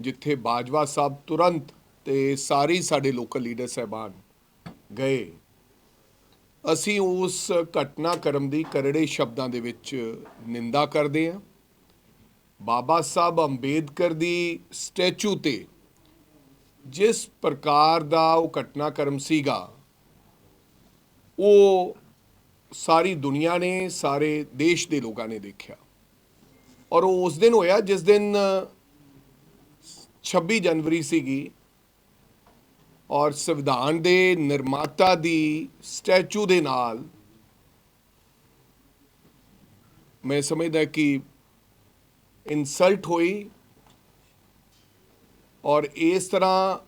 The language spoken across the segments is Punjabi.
ਜਿੱਥੇ ਬਾਜਵਾ ਸਾਹਿਬ ਤੁਰੰਤ ਤੇ ਸਾਰੇ ਸਾਡੇ ਲੋਕਲ ਲੀਡਰ ਸਹਿਬਾਨ ਗਏ। ਅਸੀਂ ਉਸ ਘਟਨਾਕ੍ਰਮ ਦੀ ਕਰੜੇ ਸ਼ਬਦਾਂ ਦੇ ਵਿੱਚ ਨਿੰਦਾ ਕਰਦੇ ਹਾਂ। ਬਾਬਾ ਸਾਹਿਬ ਅੰਬੇਦਕਰ ਦੀ ਸਟੈਚੂ ਤੇ ਜਿਸ ਪ੍ਰਕਾਰ ਦਾ ਉਹ ਘਟਨਾਕ੍ਰਮ ਸੀਗਾ, ਉਹ ਸਾਰੀ ਦੁਨੀਆ ਨੇ, ਸਾਰੇ ਦੇਸ਼ ਦੇ ਲੋਕਾਂ ਨੇ ਦੇਖਿਆ। ਔਰ ਉਹ ਉਸ ਦਿਨ ਹੋਇਆ ਜਿਸ ਦਿਨ 26 ਜਨਵਰੀ ਸੀਗੀ ਔਰ ਸੰਵਿਧਾਨ ਦੇ ਨਿਰਮਾਤਾ ਦੀ ਸਟੈਚੂ ਦੇ ਨਾਲ ਮੈਂ ਸਮਝਦਾ ਕਿ ਇਨਸਲਟ ਹੋਈ ਔਰ ਇਸ ਤਰ੍ਹਾਂ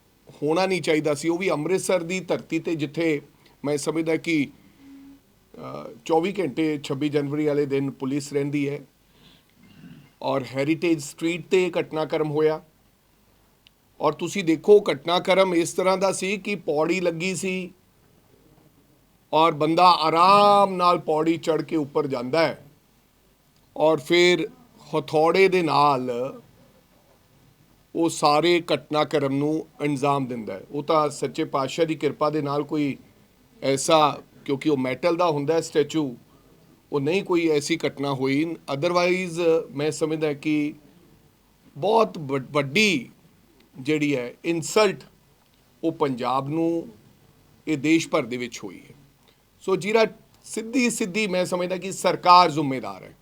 ਹੋਣਾ ਨਹੀਂ ਚਾਹੀਦਾ ਸੀ। ਉਹ ਵੀ ਅੰਮ੍ਰਿਤਸਰ ਦੀ ਧਰਤੀ ਤੇ ਜਿੱਥੇ ਮੈਂ ਸਮਝਦਾ ਕਿ ਅ, 24 ਘੰਟੇ 26 ਜਨਵਰੀ ਵਾਲੇ ਦਿਨ ਪੁਲਿਸ ਰਹਿੰਦੀ ਹੈ। ਔਰ ਹੈਰੀਟੇਜ ਸਟਰੀਟ ਤੇ ਇਹ ਘਟਨਾਕ੍ਰਮ ਹੋਇਆ। ਔਰ ਤੁਸੀਂ ਦੇਖੋ, ਘਟਨਾਕ੍ਰਮ ਇਸ ਤਰ੍ਹਾਂ ਦਾ ਸੀ ਕਿ ਪੌੜੀ ਲੱਗੀ ਸੀ ਔਰ ਬੰਦਾ ਆਰਾਮ ਨਾਲ ਪੌੜੀ ਚੜ ਕੇ ਉੱਪਰ ਜਾਂਦਾ ਹੈ। ਔਰ ਫਿਰ ਹਥੌੜੇ ਦੇ ਨਾਲ ਉਹ ਸਾਰੇ ਘਟਨਾਕ੍ਰਮ ਨੂੰ ਅੰਜਾਮ ਦਿੰਦਾ ਹੈ। ਉਹ ਤਾਂ ਸੱਚੇ ਪਾਤਸ਼ਾਹ ਦੀ ਕਿਰਪਾ ਦੇ ਨਾਲ ਕੋਈ ਐਸਾ, ਕਿਉਂਕਿ ਉਹ ਮੈਟਲ ਦਾ ਹੁੰਦਾ ਹੈ ਸਟੈਚੂ ਉਹ ਨਹੀਂ ਕੋਈ ਐਸੀ ਘਟਨਾ ਹੋਈ। ਅਦਰਵਾਈਜ਼ ਮੈਂ ਸਮਝਦਾ ਕਿ ਬਹੁਤ ਵੱਡ- ਵੱਡੀ ਜਿਹੜੀ ਹੈ ਇਨਸਲਟ ਉਹ ਪੰਜਾਬ ਨੂੰ, ਇਹ ਦੇਸ਼ ਭਰ ਦੇ ਵਿੱਚ ਹੋਈ ਹੈ। ਸੋ ਜਿਹੜਾ ਸਿੱਧੀ ਸਿੱਧੀ ਮੈਂ ਸਮਝਦਾ ਕਿ ਸਰਕਾਰ ਜ਼ਿੰਮੇਦਾਰ ਹੈ।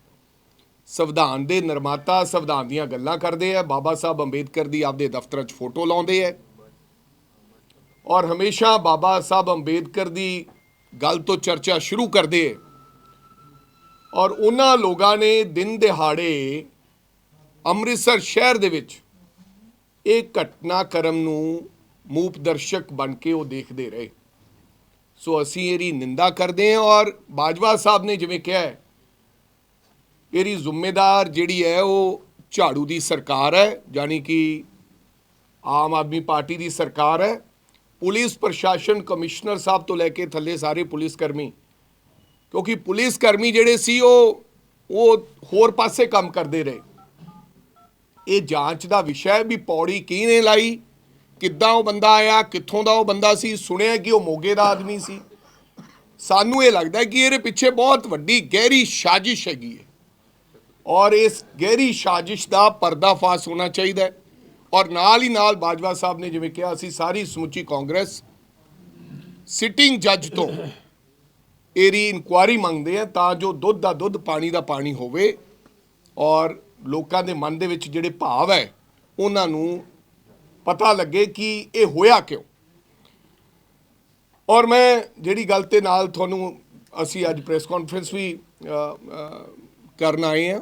ਸੰਵਿਧਾਨ ਦੇ ਨਿਰਮਾਤਾ ਸੰਵਿਧਾਨ ਦੀਆਂ ਗੱਲਾਂ ਕਰਦੇ ਆ। ਬਾਬਾ ਸਾਹਿਬ ਅੰਬੇਦਕਰ ਦੀ ਆਪਦੇ ਦਫ਼ਤਰਾਂ 'ਚ ਫੋਟੋ ਲਾਉਂਦੇ ਆ। ਔਰ ਹਮੇਸ਼ਾ ਬਾਬਾ ਸਾਹਿਬ ਅੰਬੇਦਕਰ ਦੀ ਗੱਲ ਤੋਂ ਚਰਚਾ ਸ਼ੁਰੂ ਕਰਦੇ ਆ। ਔਰ ਉਹਨਾਂ ਲੋਕਾਂ ਨੇ ਦਿਨ ਦਿਹਾੜੇ ਅੰਮ੍ਰਿਤਸਰ ਸ਼ਹਿਰ ਦੇ ਵਿੱਚ ਇਹ ਘਟਨਾਕ੍ਰਮ ਨੂੰ ਮੂਪ ਦਰਸ਼ਕ ਬਣ ਕੇ ਉਹ ਦੇਖਦੇ ਰਹੇ। ਸੋ ਅਸੀਂ ਇਹਦੀ ਨਿੰਦਾ ਕਰਦੇ ਹਾਂ ਔਰ ਬਾਜਵਾ ਸਾਹਿਬ ਨੇ ਜਿਵੇਂ ਕਿਹਾ ਹੈ, ਇਹਦੀ ਜ਼ਿੰਮੇਦਾਰ ਜਿਹੜੀ ਹੈ ਉਹ ਝਾੜੂ ਦੀ ਸਰਕਾਰ ਹੈ ਯਾਨੀ ਕਿ ਆਮ ਆਦਮੀ ਪਾਰਟੀ ਦੀ ਸਰਕਾਰ ਹੈ। ਪੁਲਿਸ ਪ੍ਰਸ਼ਾਸਨ ਕਮਿਸ਼ਨਰ ਸਾਹਿਬ ਤੋਂ ਲੈ ਕੇ ਥੱਲੇ ਸਾਰੇ ਪੁਲਿਸ ਕਰਮੀ ਕਿਉਂਕਿ ਪੁਲਿਸ ਕਰਮੀ ਜਿਹੜੇ ਸੀ, ਉਹ ਉਹ ਹੋਰ ਪਾਸੇ ਕੰਮ ਕਰਦੇ ਰਹੇ। ਇਹ ਜਾਂਚ ਦਾ ਵਿਸ਼ਾ ਹੈ ਵੀ ਪੌੜੀ ਕਿਹਨੇ ਲਾਈ, ਕਿੱਦਾਂ ਉਹ ਬੰਦਾ ਆਇਆ, ਕਿੱਥੋਂ ਦਾ ਉਹ ਬੰਦਾ ਸੀ, ਸੁਣਿਆ ਕਿ ਉਹ ਮੋਗੇ ਦਾ ਆਦਮੀ ਸੀ। ਸਾਨੂੰ ਇਹ ਲੱਗਦਾ ਕਿ ਇਹਦੇ ਪਿੱਛੇ ਬਹੁਤ ਵੱਡੀ ਗਹਿਰੀ ਸਾਜ਼ਿਸ਼ ਹੈਗੀ ਹੈ। ਔਰ ਇਸ ਗਹਿਰੀ ਸਾਜ਼ਿਸ਼ ਦਾ ਪਰਦਾਫਾਸ਼ ਹੋਣਾ ਚਾਹੀਦਾ ਔਰ ਨਾਲ ਹੀ ਨਾਲ ਬਾਜਵਾ ਸਾਹਿਬ ਨੇ ਜਿਵੇਂ ਕਿਹਾ ਅਸੀਂ ਸਾਰੀ ਸਮੁੱਚੀ ਕਾਂਗਰਸ ਸਿਟਿੰਗ ਜੱਜ ਤੋਂ ਇਹਦੀ ਇਨਕੁਆਰੀ ਮੰਗਦੇ ਆ ਤਾਂ ਜੋ ਦੁੱਧ ਦਾ ਦੁੱਧ, ਪਾਣੀ ਦਾ ਪਾਣੀ ਹੋਵੇ ਔਰ ਲੋਕਾਂ ਦੇ ਮਨ ਦੇ ਵਿੱਚ ਜਿਹੜੇ ਭਾਵ ਹੈ, ਉਹਨਾਂ ਨੂੰ ਪਤਾ ਲੱਗੇ ਕਿ ਇਹ ਹੋਇਆ ਕਿਉਂ। ਔਰ ਮੈਂ ਜਿਹੜੀ ਗੱਲ ਤੇ ਨਾਲ ਤੁਹਾਨੂੰ ਅਸੀਂ ਅੱਜ ਪ੍ਰੈਸ ਕਾਨਫਰੰਸ ਵੀ ਕਰਨ ਆਏ ਆ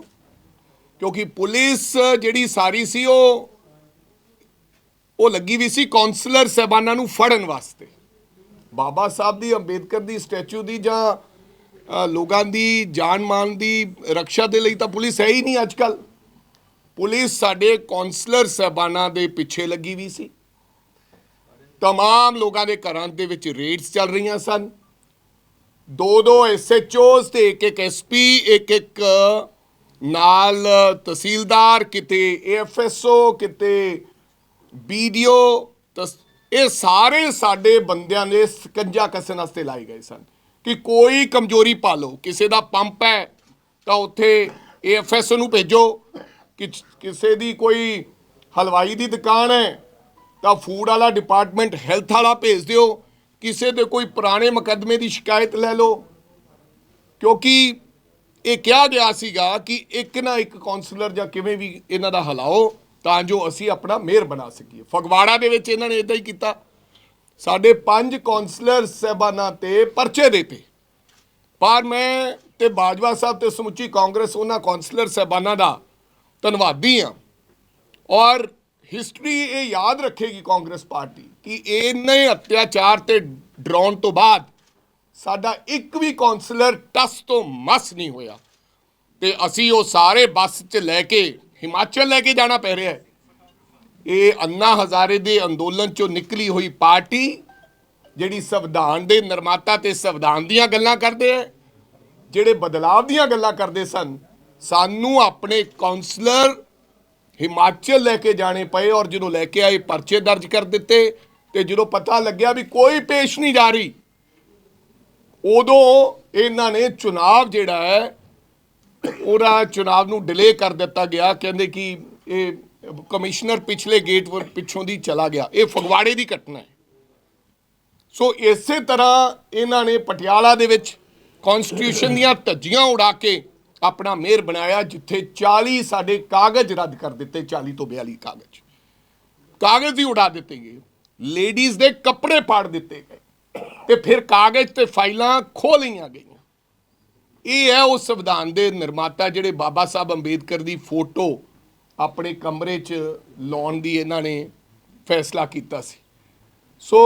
ਕਿਉਂਕਿ ਪੁਲਿਸ ਜਿਹੜੀ ਸਾਰੀ ਸੀ ਉਹ ਉਹ ਲੱਗੀ ਵੀ ਸੀ ਕਾਉਂਸਲਰ ਸਹਿਬਾਨਾਂ ਨੂੰ ਫੜਨ ਵਾਸਤੇ। ਬਾਬਾ ਸਾਹਿਬ ਦੀ, ਅੰਬੇਦਕਰ ਦੀ ਸਟੈਚੂ ਦੀ ਜਾਂ ਲੋਕਾਂ ਦੀ ਜਾਨ ਮਾਨ ਦੀ ਰੱਖਿਆ ਦੇ ਲਈ ਤਾਂ ਪੁਲਿਸ ਹੈ ਹੀ ਨਹੀਂ ਅੱਜ ਕੱਲ ਪੁਲਿਸ ਸਾਡੇ ਕਾਉਂਸਲਰ ਸਹਿਬਾਨਾਂ ਦੇ ਪਿੱਛੇ ਲੱਗੀ ਵੀ ਸੀ। ਤਮਾਮ ਲੋਕਾਂ ਦੇ ਘਰਾਂ ਦੇ ਵਿੱਚ ਰੇਡਸ ਚੱਲ ਰਹੀਆਂ ਸਨ। ਦੋ ਦੋ ਐਸਐਚਓਸ ਤੇ ਇੱਕ ਇੱਕ ਐਸਪੀ ਇੱਕ ਇੱਕ ਨਾਲ ਤਹਿਸੀਲਦਾਰ, ਕਿਤੇ ਏਐਫਐਸਓ ਕਿਤੇ ਵੀਡੀਓ ਇਹ ਸਾਰੇ ਸਾਡੇ ਬੰਦਿਆਂ ਦੇ ਸਕੰਜਾ ਕੱਸਣ ਵਾਸਤੇ ਲਾਏ ਗਏ ਸਨ ਕਿ ਕੋਈ ਕਮਜ਼ੋਰੀ ਪਾ ਲਓ ਕਿਸੇ ਦਾ ਪੰਪ ਹੈ ਤਾਂ ਉੱਥੇ ਏਐਫਐਸਓ ਨੂੰ ਭੇਜੋ, ਕਿ ਕਿਸੇ ਦੀ ਕੋਈ ਹਲਵਾਈ ਦੀ ਦੁਕਾਨ ਹੈ ਤਾਂ ਫੂਡ ਵਾਲਾ ਡਿਪਾਰਟਮੈਂਟ ਹੈਲਥ ਵਾਲਾ ਭੇਜ ਦਿਓ, ਕਿਸੇ ਦੇ ਕੋਈ ਪੁਰਾਣੇ ਮੁਕੱਦਮੇ ਦੀ ਸ਼ਿਕਾਇਤ ਲੈ ਲਓ। ਕਿਉਂਕਿ ਇਹ ਕਿਹਾ ਗਿਆ ਸੀਗਾ ਕਿ ਇੱਕ ਨਾ ਇੱਕ ਕਾਉਂਸਲਰ ਜਾਂ ਕਿਵੇਂ ਵੀ ਇਹਨਾਂ ਦਾ ਹਲਾਓ ਤਾਂ ਜੋ ਅਸੀਂ ਆਪਣਾ ਮੇਅਰ ਬਣਾ ਸਕੀਏ। ਫਗਵਾੜਾ ਦੇ ਵਿੱਚ ਇਹਨਾਂ ਨੇ ਇਦਾਂ ਹੀ ਕੀਤਾ। ਸਾਡੇ ਪੰਜ ਕਾਉਂਸਲਰ ਸਹਿਬਾਨਾਂ ਤੇ ਪਰਚੇ ਦਿੱਤੇ ਪਰ ਮੈਂ ਤੇ ਬਾਜਵਾ ਸਾਹਿਬ ਤੇ ਸਮੁੱਚੀ ਕਾਂਗਰਸ ਉਹਨਾਂ ਕਾਉਂਸਲਰ ਸਹਿਬਾਨਾਂ ਦਾ ਧੰਨਵਾਦੀ ਹਾਂ। ਔਰ ਹਿਸਟਰੀ ਇਹ ਯਾਦ ਰੱਖੇਗੀ ਕਾਂਗਰਸ ਪਾਰਟੀ ਕਿ ਇਹਨੇ ਅਤਿਆਚਾਰ ਤੇ ਡਰਾਉਣ ਤੋਂ ਬਾਅਦ ਸਾਡਾ ਇੱਕ ਵੀ ਕਾਉਂਸਲਰ ਟਸ ਤੋਂ ਮਸ ਨਹੀਂ ਹੋਇਆ। ਤੇ ਅਸੀਂ ਉਹ ਸਾਰੇ ਬੱਸ 'ਚ ਲੈ ਕੇ ਹਿਮਾਚਲ ਲੈ ਕੇ ਜਾਣਾ ਪੈ ਰਿਹਾ ਹੈ। ਇਹ ਅੰਨਾ ਹਜ਼ਾਰੇ ਦੇ ਅੰਦੋਲਨ 'ਚੋਂ ਨਿਕਲੀ ਹੋਈ ਪਾਰਟੀ ਜਿਹੜੀ ਸੰਵਿਧਾਨ ਦੇ ਨਿਰਮਾਤਾ ਤੇ ਸੰਵਿਧਾਨ ਦੀਆਂ ਗੱਲਾਂ ਕਰਦੇ ਹੈ, ਜਿਹੜੇ ਬਦਲਾਵ ਦੀਆਂ ਗੱਲਾਂ ਕਰਦੇ ਸਨ, ਸਾਨੂੰ ਆਪਣੇ ਕਾਉਂਸਲਰ ਹਿਮਾਚਲ ਲੈ ਕੇ ਜਾਣੇ ਪਏ ਔਰ ਜਦੋਂ ਲੈ ਕੇ ਆਏ ਪਰਚੇ ਦਰਜ ਕਰ ਦਿੱਤੇ ਤੇ ਜਦੋਂ ਪਤਾ ਲੱਗਿਆ ਵੀ ਕੋਈ ਪੇਸ਼ ਨਹੀਂ ਜਾ ਰਹੀ, ਉਦੋਂ ਇਹਨਾਂ ਨੇ ਚੁਣਾਵ ਜਿਹੜਾ ਹੈ ਉਹਦਾ ਚੁਣਾਵ ਨੂੰ ਡਿਲੇ ਕਰ ਦਿੱਤਾ ਗਿਆ, ਕਹਿੰਦੇ ਕਿ ਇਹ ਕਮਿਸ਼ਨਰ ਪਿਛਲੇ ਗੇਟ ਵਰ ਪਿੱਛੋਂ ਦੀ ਚਲਾ ਗਿਆ। ਇਹ ਫਗਵਾੜੇ ਦੀ ਘਟਨਾ ਹੈ। ਸੋ ਇਸੇ ਤਰ੍ਹਾਂ ਇਹਨਾਂ ਨੇ ਪਟਿਆਲਾ ਦੇ ਵਿੱਚ ਕਨਸਟੀਟਿਊਸ਼ਨ ਦੀਆਂ ਧੱਜੀਆਂ ਉਡਾ ਕੇ ਆਪਣਾ ਮੇਅਰ ਬਣਾਇਆ, ਜਿੱਥੇ 40 ਸਾਡੇ ਕਾਗਜ਼ ਰੱਦ ਕਰ ਦਿੱਤੇ 40 ਤੋਂ 42 ਕਾਗਜ਼। ਕਾਗਜ਼ ਹੀ ਉਡਾ ਦਿੱਤੇ ਗਏ। ਲੇਡੀਜ਼ ਦੇ ਕੱਪੜੇ ਪਾੜ ਦਿੱਤੇ ਗਏ। ਤੇ ਫਿਰ ਕਾਗਜ਼ ਤੇ ਫਾਈਲਾਂ ਖੋਹ ਲਈਆਂ ਗਈਆਂ। ਇਹ ਹੈ ਉਹ ਸੰਵਿਧਾਨ ਦੇ ਨਿਰਮਾਤਾ ਜਿਹੜੇ ਬਾਬਾ ਸਾਹਿਬ ਅੰਬੇਦਕਰ ਦੀ ਫੋਟੋ ਆਪਣੇ ਕਮਰੇ 'ਚ ਲਾਉਣ ਦੀ ਇਹਨਾਂ ਨੇ ਫੈਸਲਾ ਕੀਤਾ ਸੀ। ਸੋ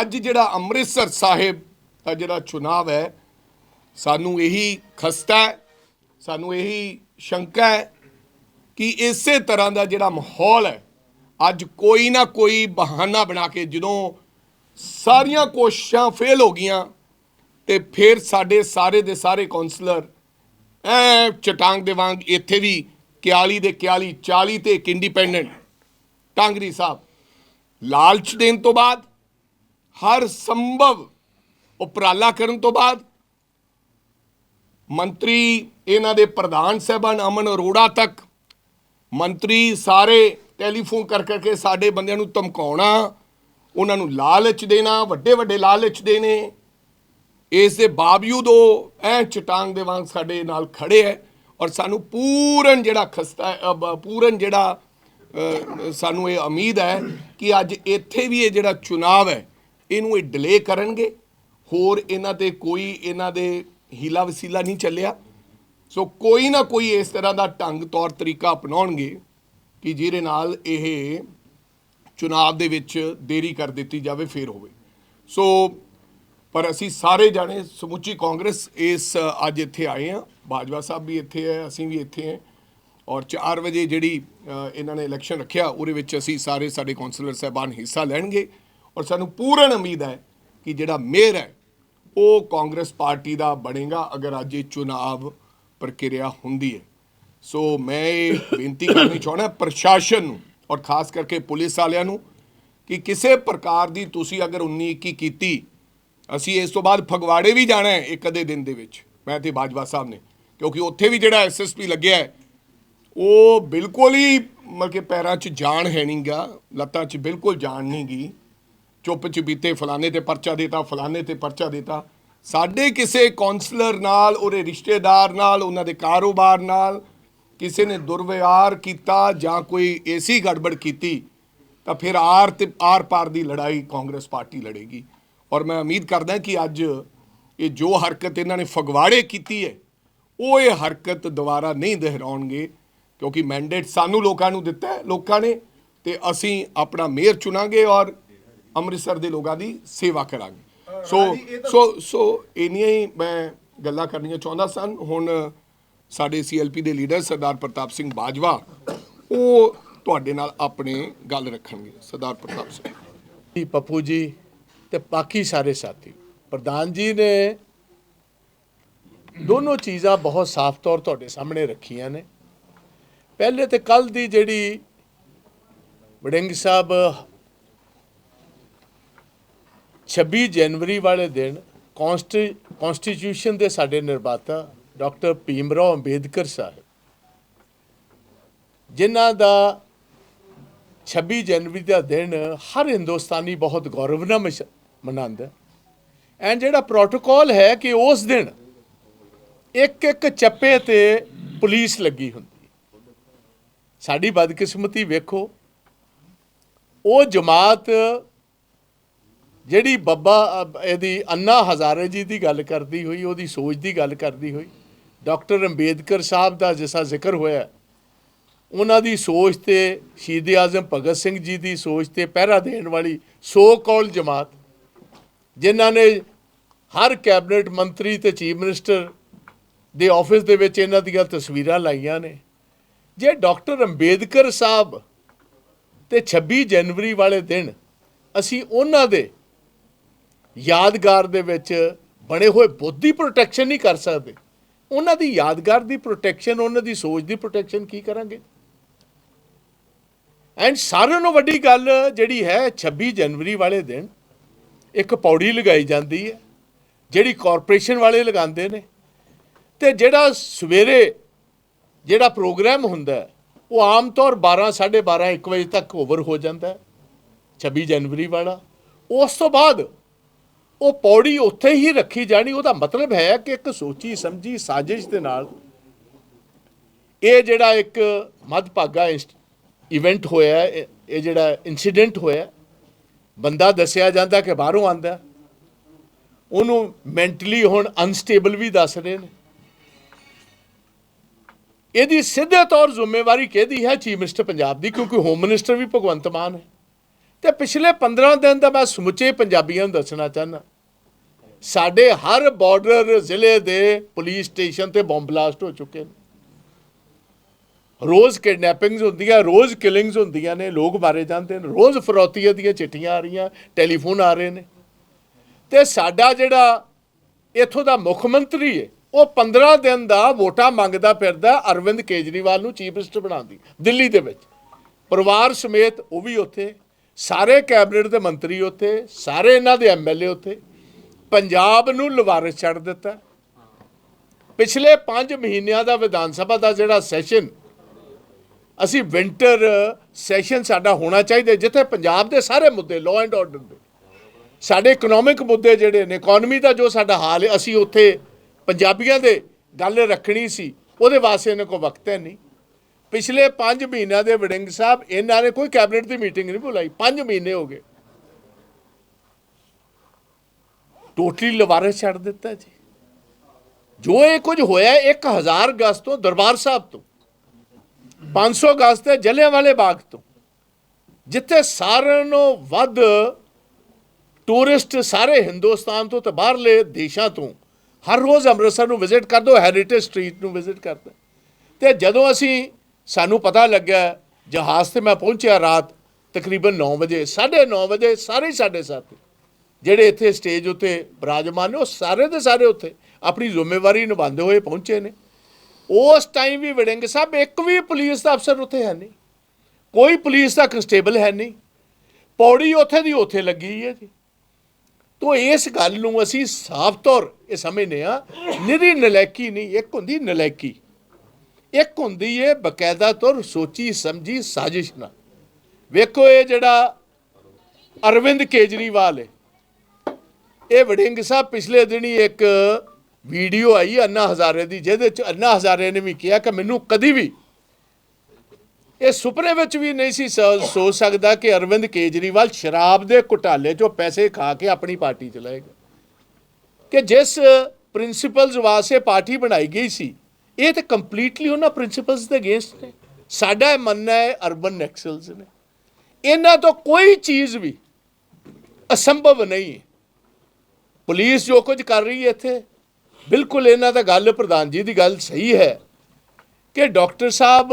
ਅੱਜ ਜਿਹੜਾ ਅੰਮ੍ਰਿਤਸਰ ਸਾਹਿਬ ਦਾ ਜਿਹੜਾ ਚੁਣਾਵ ਹੈ, ਸਾਨੂੰ ਇਹੀ ਖਸਤਾ ਹੈ, ਸਾਨੂੰ ਇਹੀ ਸ਼ੰਕਾ ਹੈ ਕਿ ਇਸੇ ਤਰ੍ਹਾਂ ਦਾ ਜਿਹੜਾ ਮਾਹੌਲ ਹੈ, ਅੱਜ ਕੋਈ ਨਾ ਕੋਈ ਬਹਾਨਾ ਬਣਾ ਕੇ ਜਦੋਂ ਸਾਰੀਆਂ ਕੋਸ਼ਿਸ਼ਾਂ ਫੇਲ ਹੋ ਗਈਆਂ ਤੇ ਫਿਰ ਸਾਡੇ ਸਾਰੇ ਦੇ ਸਾਰੇ ਕਾਉਂਸਲਰ ਐ ਚਟਾਂਗ ਦੇ ਵਾਂਗ ਇੱਥੇ ਵੀ 41 ਦੇ 41 40 ਤੇ ਇੱਕ ਇੰਡੀਪੈਂਡੈਂਟ ਟਾਂਗਰੀ ਸਾਹਿਬ। ਲਾਲਚ ਦੇਣ ਤੋਂ ਬਾਅਦ, ਹਰ ਸੰਭਵ ਉਪਰਾਲਾ ਕਰਨ ਤੋਂ ਬਾਅਦ, ਮੰਤਰੀ ਇਹਨਾਂ ਦੇ ਪ੍ਰਧਾਨ ਸਾਹਿਬਾਨ ਅਮਨ ਅਰੋੜਾ ਤੱਕ, ਮੰਤਰੀ ਸਾਰੇ ਟੈਲੀਫੋਨ ਕਰ ਕਰਕੇ ਸਾਡੇ ਬੰਦਿਆਂ ਨੂੰ ਧਮਕਾਉਣਾ, ਉਹਨਾਂ ਨੂੰ ਲਾਲਚ ਦੇਣਾ ਵੱਡੇ ਵੱਡੇ ਲਾਲਚ ਦੇਣੇ ਇਸ ਦੇ ਬਾਵਜੂਦ ਉਹ ਐ ਚਟਾਂਗ ਦੇ ਵਾਂਗ ਸਾਡੇ ਨਾਲ ਖੜੇ ਹੈ ਔਰ ਸਾਨੂੰ ਪੂਰਨ ਜਿਹੜਾ ਖਸਤਾ ਪੂਰਨ ਜਿਹੜਾ ਸਾਨੂੰ ਇਹ ਉਮੀਦ ਹੈ ਕਿ ਅੱਜ ਇੱਥੇ ਵੀ ਇਹ ਜਿਹੜਾ ਚੁਣਾਵ ਹੈ ਇਹਨੂੰ ਇਹ ਡਿਲੇ ਕਰਨਗੇ। ਹੋਰ ਇਹਨਾਂ ਤੇ ਕੋਈ ਇਹਨਾਂ ਦੇ ਹੀਲਾ ਵਸੀਲਾ ਨਹੀਂ ਚੱਲਿਆ। ਸੋ ਕੋਈ ਨਾ ਕੋਈ ਇਸ ਤਰ੍ਹਾਂ ਦਾ ਢੰਗ ਤੌਰ ਤਰੀਕਾ ਅਪਣਾਉਣਗੇ ਕਿ ਜਿਹਦੇ ਨਾਲ ਇਹ ਚੁਣਾਵ ਦੇ ਵਿੱਚ ਦੇਰੀ ਕਰ ਦਿੱਤੀ ਜਾਵੇ, ਫੇਰ ਹੋਵੇ। ਸੋ ਪਰ ਅਸੀਂ ਸਾਰੇ ਜਾਣੇ ਸਮੁੱਚੀ ਕਾਂਗਰਸ ਇਸ ਅੱਜ ਇੱਥੇ ਆਏ ਆ ਬਾਜਵਾ ਸਾਹਿਬ ਵੀ ਇੱਥੇ ਹੈ, ਅਸੀਂ ਵੀ ਇੱਥੇ ਹੈ। ਔਰ 4 ਵਜੇ ਜਿਹੜੀ ਇਹਨਾਂ ਨੇ ਇਲੈਕਸ਼ਨ ਰੱਖਿਆ, ਉਹਦੇ ਵਿੱਚ ਅਸੀਂ ਸਾਰੇ ਸਾਡੇ ਕਾਉਂਸਲਰ ਸਾਹਿਬਾਨ ਹਿੱਸਾ ਲੈਣਗੇ। ਔਰ ਸਾਨੂੰ ਪੂਰਨ ਉਮੀਦ ਹੈ ਕਿ ਜਿਹੜਾ ਮੇਅਰ ਹੈ, ਉਹ ਕਾਂਗਰਸ ਪਾਰਟੀ ਦਾ ਬਣੇਗਾ ਅਗਰ ਅੱਜ ਇਹ ਚੁਣਾਵ ਪ੍ਰਕਿਰਿਆ ਹੁੰਦੀ ਹੈ। ਸੋ ਮੈਂ ਇਹ ਬੇਨਤੀ ਕਰਨੀ ਚਾਹੁੰਦਾ ਪ੍ਰਸ਼ਾਸਨ ਨੂੰ ਔਰ ਖਾਸ ਕਰਕੇ ਪੁਲਿਸ ਵਾਲਿਆਂ ਨੂੰ ਕਿ ਕਿਸੇ ਪ੍ਰਕਾਰ ਦੀ ਤੁਸੀਂ ਅਗਰ 19 21 ਕੀਤੀ ਅਸੀਂ ਇਸ ਤੋਂ ਬਾਅਦ ਫਗਵਾੜੇ ਵੀ ਜਾਣਾ ਹੈ ਇੱਕ ਅੱਧੇ ਦਿਨ ਦੇ ਵਿੱਚ, ਮੈਂ ਤੇ ਬਾਜਵਾ ਸਾਹਿਬ ਨੇ, ਕਿਉਂਕਿ ਉੱਥੇ ਵੀ ਜਿਹੜਾ ਐਸਐਸਪੀ ਲੱਗਿਆ ਹੈ, ਉਹ ਬਿਲਕੁਲ ਹੀ ਮਤਲਬ ਕਿ ਪੈਰਾਂ 'ਚ ਜਾਣ ਹੈ ਨਹੀਂਗਾ ਲੱਤਾਂ 'ਚ ਬਿਲਕੁਲ ਜਾਣ ਨਹੀਂ ਗੀ, ਚੁੱਪ ਚੁਪੀਤੇ ਫਲਾਣੇ ਤੇ ਪਰਚਾ ਦੇਤਾ, ਫਲਾਣੇ ਤੇ ਪਰਚਾ ਦੇਤਾ। ਸਾਡੇ ਕਿਸੇ ਕਾਉਂਸਲਰ ਨਾਲ, ਉਹਦੇ ਰਿਸ਼ਤੇਦਾਰ ਨਾਲ, ਉਹਨਾਂ ਦੇ ਕਾਰੋਬਾਰ ਨਾਲ ਕਿਸੇ ਨੇ ਦੁਰਵਿਹਾਰ ਕੀਤਾ ਜਾਂ ਕੋਈ ਐਸੀ ਗੜਬੜ ਕੀਤੀ, ਤਾਂ ਫਿਰ ਆਰ ਤੇ, ਆਰ ਪਾਰ ਦੀ ਲੜਾਈ ਕਾਂਗਰਸ ਪਾਰਟੀ ਲੜੇਗੀ। ਔਰ ਮੈਂ ਉਮੀਦ ਕਰਦਾ ਕਿ ਅੱਜ ਇਹ ਜੋ ਹਰਕਤ ਇਹਨਾਂ ਨੇ ਫਗਵਾੜੇ ਕੀਤੀ ਹੈ ਉਹ ਇਹ ਹਰਕਤ ਦੁਬਾਰਾ ਨਹੀਂ ਦੁਹਰਾਉਣਗੇ ਕਿਉਂਕਿ ਮੈਂਡੇਟ ਸਾਨੂੰ ਲੋਕਾਂ ਨੂੰ ਦਿੱਤਾ ਹੈ ਲੋਕਾਂ ਨੇ ਤੇ ਅਸੀਂ ਆਪਣਾ ਮੇਅਰ ਚੁਣਾਂਗੇ ਔਰ ਅੰਮ੍ਰਿਤਸਰ ਦੇ ਲੋਕਾਂ ਦੀ ਸੇਵਾ ਕਰਾਂਗੇ। ਸੋ ਸੋ ਸੋ ਇੰਨੀਆਂ ਹੀ ਮੈਂ ਗੱਲਾਂ ਕਰਨੀਆਂ ਚਾਹੁੰਦਾ ਸਨ ਹੁਣ ਸਾਡੇ ਸੀਐਲਪੀ ਦੇ ਲੀਡਰ ਸਰਦਾਰ ਪ੍ਰਤਾਪ ਸਿੰਘ ਬਾਜਵਾ ਉਹ ਤੁਹਾਡੇ ਨਾਲ ਆਪਣੇ ਗੱਲ ਰੱਖਣਗੇ ਸਰਦਾਰ ਪ੍ਰਤਾਪ ਸਿੰਘ। ਜੀ ਪੱਪੂ ਜੀ ਤੇ ਬਾਕੀ ਸਾਰੇ ਸਾਥੀ, ਪ੍ਰਧਾਨ ਜੀ ਨੇ ਦੋਨੋਂ ਚੀਜ਼ਾਂ ਬਹੁਤ ਸਾਫ਼ ਤੌਰ ਤੁਹਾਡੇ ਸਾਹਮਣੇ ਰੱਖੀਆਂ ਨੇ। ਪਹਿਲੇ ਤੇ ਕੱਲ ਦੀ ਜਿਹੜੀ ਵੜਿੰਗ ਸਾਹਿਬ 26 ਜਨਵਰੀ ਵਾਲੇ ਦਿਨ ਕੌਂਸਟੀ ਕਨਸਟੀਟਿਊਸ਼ਨ ਦੇ ਸਾਡੇ ਨਿਰਮਾਤਾ ਡਾਕਟਰ ਭੀਮਰਾਓ ਅੰਬੇਦਕਰ ਸਾਹਿਬ, ਜਿਨ੍ਹਾਂ ਦਾ 26 ਜਨਵਰੀ ਦਾ ਦਿਨ ਹਰ ਹਿੰਦੁਸਤਾਨੀ ਬਹੁਤ ਗੌਰਵ ਨਾਲ ਮਨਾਉਂਦਾ ਹੈ। ਐਂਡ ਜਿਹੜਾ ਪ੍ਰੋਟੋਕਾਲ ਹੈ ਕਿ ਉਸ ਦਿਨ ਇੱਕ ਇੱਕ ਚੱਪੇ ਤੇ ਪੁਲਿਸ ਲੱਗੀ ਹੁੰਦੀ ਸਾਡੀ ਬਦਕਿਸਮਤੀ ਵੇਖੋ। ਉਹ ਜਮਾਤ ਜਿਹੜੀ ਬੱਬਾ, ਇਹਦੀ ਅੰਨਾ ਹਜ਼ਾਰੇ ਜੀ ਦੀ ਗੱਲ ਕਰਦੀ ਹੋਈ, ਉਹਦੀ ਸੋਚ ਦੀ ਗੱਲ ਕਰਦੀ ਹੋਈ, ਡਾਕਟਰ ਅੰਬੇਦਕਰ ਸਾਹਿਬ ਦਾ ਜਿਸਾ ਜ਼ਿਕਰ ਹੋਇਆ, ਉਹਨਾਂ ਦੀ ਸੋਚ ਤੇ ਸ਼ਹੀਦ ਆਜ਼ਮ ਭਗਤ ਸਿੰਘ ਜੀ ਦੀ ਸੋਚ ਤੇ ਪਹਿਰਾ ਦੇਣ ਵਾਲੀ ਸੋ ਕਾਲ ਜਮਾਤ ਜਿਨ੍ਹਾਂ ਨੇ ਹਰ ਕੈਬਨਿਟ ਮੰਤਰੀ ਤੇ ਚੀਫ ਮਿਨਿਸਟਰ ਦੇ ਆਫਿਸ ਦੇ ਵਿੱਚ ਇਹਨਾਂ ਦੀਆਂ ਤਸਵੀਰਾਂ ਲਾਈਆਂ ਨੇ। ਜੇ ਡਾਕਟਰ ਅੰਬੇਦਕਰ ਸਾਹਿਬ ਤੇ 26 ਜਨਵਰੀ ਵਾਲੇ ਦਿਨ ਅਸੀਂ ਉਹਨਾਂ ਦੇ ਯਾਦਗਾਰ ਦੇ ਵਿੱਚ ਬਣੇ ਹੋਏ ਬੁੱਧ ਦੀ ਪ੍ਰੋਟੈਕਸ਼ਨ ਨਹੀਂ ਕਰ ਸਕਦੇ, ਉਹਨਾਂ ਦੀ ਯਾਦਗਾਰ ਦੀ ਪ੍ਰੋਟੈਕਸ਼ਨ, ਉਹਨਾਂ ਦੀ ਸੋਚ ਦੀ ਪ੍ਰੋਟੈਕਸ਼ਨ ਕੀ ਕਰਾਂਗੇ? ਐਂਡ ਸਾਰਿਆਂ ਨੂੰ ਵੱਡੀ ਗੱਲ ਜਿਹੜੀ ਹੈ 26 ਜਨਵਰੀ ਵਾਲੇ ਦਿਨ ਇੱਕ ਪੌੜੀ ਲਗਾਈ ਜਾਂਦੀ ਹੈ, ਜਿਹੜੀ ਕਾਰਪੋਰੇਸ਼ਨ ਵਾਲੇ ਲਗਾਉਂਦੇ ਨੇ। ਤੇ ਜਿਹੜਾ ਸਵੇਰੇ ਜਿਹੜਾ ਪ੍ਰੋਗਰਾਮ ਹੁੰਦਾ ਉਹ ਆਮ ਤੌਰ 12 12:30 1 ਵਜੇ ਤੱਕ ਓਵਰ ਹੋ ਜਾਂਦਾ ਹੈ 26 ਜਨਵਰੀ ਵਾਲਾ। ਉਸ ਤੋਂ ਬਾਅਦ ਉਹ ਪੌੜੀ ਉੱਥੇ ਹੀ ਰੱਖੀ ਜਾਣੀ, ਉਹਦਾ ਮਤਲਬ ਹੈ ਕਿ ਇੱਕ ਸੋਚੀ, ਸਮਝੀ, ਸਾਜ਼ਿਸ਼ ਦੇ ਨਾਲ ਇਹ ਜਿਹੜਾ ਇੱਕ ਮੱਧਭਾਗਾ ਇਵੈਂਟ ਹੋਇਆ ਇਹ ਇਹ ਜਿਹੜਾ ਇਨਸੀਡੈਂਟ ਹੋਇਆ ਬੰਦਾ ਦੱਸਿਆ ਜਾਂਦਾ ਕਿ ਬਾਹਰੋਂ ਆਂਦਾ। ਉਹਨੂੰ ਮੈਂਟਲੀ ਹੁਣ ਅਨਸਟੇਬਲ ਵੀ ਦੱਸ ਰਹੇ ਨੇ। ਇਹਦੀ ਸਿੱਧੇ ਤੌਰ ਜ਼ਿੰਮੇਵਾਰੀ ਕਿਹਦੀ ਹੈ ਚੀਫ ਮਿਨਿਸਟਰ ਪੰਜਾਬ ਦੀ, ਕਿਉਂਕਿ ਹੋਮ ਮਿਨਿਸਟਰ ਵੀ ਭਗਵੰਤ ਮਾਨ ਹੈ। ਤੇ ਪਿਛਲੇ 15 ਦਿਨ ਦਾ ਮੈਂ ਸਮੁੱਚੇ ਪੰਜਾਬੀਆਂ ਨੂੰ ਦੱਸਣਾ ਚਾਹੁੰਦਾ। ਸਾਡੇ ਹਰ ਬਾਰਡਰ ਜ਼ਿਲ੍ਹੇ ਦੇ ਪੁਲਿਸ ਸਟੇਸ਼ਨ ਤੇ ਬੰਬ ਬਲਾਸਟ ਹੋ ਚੁੱਕੇ ਨੇ। ਰੋਜ਼ ਕਿਡਨੈਪਿੰਗਸ ਹੁੰਦੀਆਂ, ਰੋਜ਼ ਕਿਲਿੰਗਸ ਹੁੰਦੀਆਂ ਨੇ, ਲੋਕ ਮਾਰੇ ਜਾਂਦੇ ਨੇ, ਰੋਜ਼ ਫਰੌਤੀਆਂ ਦੀਆਂ ਚਿੱਠੀਆਂ ਆ ਰਹੀਆਂ, ਟੈਲੀਫੋਨ ਆ ਰਹੇ ਨੇ। ਤੇ ਸਾਡਾ ਜਿਹੜਾ ਇੱਥੋਂ ਦਾ ਮੁੱਖ ਮੰਤਰੀ ਹੈ ਉਹ 15 ਦਿਨ ਦਾ ਵੋਟਾਂ ਮੰਗਦਾ ਫਿਰਦਾ ਅਰਵਿੰਦ ਕੇਜਰੀਵਾਲ ਨੂੰ ਚੀਫ ਮਿਨਿਸਟਰ ਬਣਾਉਣ ਦੀ, ਦਿੱਲੀ ਦੇ ਵਿੱਚ। ਪਰਿਵਾਰ ਸਮੇਤ ਉਹ ਵੀ ਉੱਥੇ, ਸਾਰੇ ਕੈਬਨਿਟ ਦੇ ਮੰਤਰੀ ਉੱਥੇ, ਸਾਰੇ ਇਹਨਾਂ ਦੇ ਐਮਐਲਏ ਉੱਥੇ। ਪੰਜਾਬ ਨੂੰ ਲਵਾਰਿਸ ਛੱਡ ਦਿੱਤਾ। ਪਿਛਲੇ 5 ਮਹੀਨਿਆਂ ਦਾ ਵਿਧਾਨ ਸਭਾ ਦਾ ਜਿਹੜਾ ਸੈਸ਼ਨ ਅਸੀਂ ਵਿੰਟਰ ਸੈਸ਼ਨ ਸਾਡਾ ਹੋਣਾ ਚਾਹੀਦਾ ਜਿੱਥੇ ਪੰਜਾਬ ਦੇ ਸਾਰੇ ਮੁੱਦੇ ਲਾਅ ਐਂਡ ਆਰਡਰ ਦੇ। ਸਾਡੇ ਇਕਨੋਮਿਕ ਮੁੱਦੇ ਜਿਹੜੇ ਨੇ ਇਕਨੋਮੀ ਦਾ ਜੋ ਸਾਡਾ ਹਾਲ ਹੈ, ਅਸੀਂ ਉੱਥੇ ਪੰਜਾਬੀਆਂ ਦੇ ਗੱਲ ਰੱਖਣੀ ਸੀ, ਉਹਦੇ ਵਾਸਤੇ ਇਹਨਾਂ ਕੋਲ ਵਕਤ ਹੈ ਨਹੀਂ। ਪਿਛਲੇ 5 ਮਹੀਨਿਆਂ ਦੇ ਵੜਿੰਗ ਸਾਹਿਬ, ਇਹਨਾਂ ਨੇ ਕੋਈ ਕੈਬਨਿਟ ਦੀ ਮੀਟਿੰਗ ਨਹੀਂ ਬੁਲਾਈ 5 ਮਹੀਨੇ ਹੋ ਗਏ। ਟੋਟਲੀ ਲਵਾਰਿਸ ਛੱਡ ਦਿੱਤਾ ਜੀ। ਜੋ ਇਹ ਕੁਝ ਹੋਇਆ 1000 ਅਗਸਤ ਤੋਂ ਦਰਬਾਰ ਸਾਹਿਬ ਤੋਂ 500 ਅਗਸਤ ਤੇ ਜਲਿਆਂਵਾਲੇ ਬਾਗ ਤੋਂ, ਜਿੱਥੇ ਸਾਰਿਆਂ ਨੂੰ ਵੱਧ ਟੂਰਿਸਟ ਸਾਰੇ ਹਿੰਦੁਸਤਾਨ ਤੋਂ ਤੇ ਬਾਹਰਲੇ ਦੇਸ਼ਾਂ ਤੋਂ ਹਰ ਰੋਜ਼ ਅੰਮ੍ਰਿਤਸਰ ਨੂੰ ਵਿਜ਼ਿਟ ਕਰਦੇ ਹੋ ਹੈਰੀਟੇਜ ਸਟਰੀਟ ਨੂੰ ਵਿਜ਼ਿਟ ਕਰਦੇ। ਤੇ ਜਦੋਂ ਅਸੀਂ, ਸਾਨੂੰ ਪਤਾ ਲੱਗਿਆ, ਜਹਾਜ਼ ਤੇ ਮੈਂ ਪਹੁੰਚਿਆ ਰਾਤ ਤਕਰੀਬਨ 9 ਵਜੇ 9:30 ਵਜੇ ਸਾਰੇ ਹੀ ਸਾਡੇ ਸਾਥੀ ਜਿਹੜੇ ਇੱਥੇ ਸਟੇਜ ਉੱਤੇ ਬਿਰਾਜਮਾਨ ਨੇ, ਉਹ ਸਾਰੇ ਦੇ ਸਾਰੇ ਉੱਥੇ ਆਪਣੀ ਜ਼ਿੰਮੇਵਾਰੀ ਨਿਭਾਉਂਦੇ ਹੋਏ ਪਹੁੰਚੇ ਨੇ। ਉਸ ਟਾਈਮ ਵੀ ਵੜਿੰਗ ਸਾਹਿਬ, ਇੱਕ ਵੀ ਪੁਲਿਸ ਦਾ ਅਫਸਰ ਉੱਥੇ ਹੈ ਨਹੀਂ। ਕੋਈ ਪੁਲਿਸ ਦਾ ਕਨਸਟੇਬਲ ਹੈ ਨਹੀਂ। ਪੌੜੀ ਉੱਥੇ ਦੀ ਉੱਥੇ ਲੱਗੀ ਹੈ ਜੀ। ਤੋ ਇਸ ਗੱਲ ਨੂੰ ਅਸੀਂ ਸਾਫ਼ ਤੌਰ ਇਹ ਸਮਝਦੇ ਆ ਨਿਰੀ ਨਲਾਇਕੀ ਨਹੀਂ, ਇੱਕ ਹੁੰਦੀ ਨਲੈਕੀ। ਇੱਕ ਹੁੰਦੀ ਹੈ ਬਕਾਇਦਾ ਤੌਰ ਸੋਚੀ, ਸਮਝੀ, ਸਾਜ਼ਿਸ਼ ਨਾਲ। ਵੇਖੋ ਇਹ ਜਿਹੜਾ ਅਰਵਿੰਦ ਕੇਜਰੀਵਾਲ ਹੈ ਇਹ ਵੜਿੰਗ ਸਾਹਿਬ ਪਿਛਲੇ ਦਿਨੀ ਇੱਕ ਵੀਡੀਓ ਆਈ ਅੰਨਾ ਹਜ਼ਾਰੇ ਦੀ, ਜਿਹਦੇ ਚ ਅੰਨਾ ਹਜ਼ਾਰੇ ਨੇ ਵੀ ਕਿਹਾ ਕਿ ਮੈਨੂੰ ਕਦੀ ਵੀ ਇਹ ਸੁਪਨੇ ਵਿੱਚ ਵੀ ਨਹੀਂ ਸੀ ਸੋਚ ਸਕਦਾ ਕਿ ਅਰਵਿੰਦ ਕੇਜਰੀਵਾਲ ਸ਼ਰਾਬ ਦੇ ਘੁਟਾਲੇ ਚੋਂ ਪੈਸੇ ਖਾ ਕੇ ਆਪਣੀ ਪਾਰਟੀ ਚਲਾਏਗਾ ਕਿ ਜਿਸ ਪ੍ਰਿੰਸੀਪਲਸ ਵਾਸਤੇ ਪਾਰਟੀ ਬਣਾਈ ਗਈ ਸੀ, ਇਹ ਤਾਂ ਕੰਪਲੀਟਲੀ ਉਹਨਾਂ ਪ੍ਰਿੰਸੀਪਲਸ ਦੇ ਅਗੇਂਸਟ ਨੇ। ਸਾਡਾ ਇਹ ਮੰਨਣਾ ਹੈ ਅਰਬਨ ਨੈਕਸਲਸ ਨੇ। ਇਹਨਾਂ ਤੋਂ ਕੋਈ ਚੀਜ਼ ਵੀ ਅਸੰਭਵ ਨਹੀਂ ਹੈ। ਪੁਲਿਸ ਜੋ ਕੁਝ ਕਰ ਰਹੀ ਹੈ ਇੱਥੇ ਬਿਲਕੁਲ ਇਹਨਾਂ ਦਾ ਗੱਲ ਪ੍ਰਧਾਨ ਜੀ ਦੀ ਗੱਲ ਸਹੀ ਹੈ ਕਿ ਡਾਕਟਰ ਸਾਹਿਬ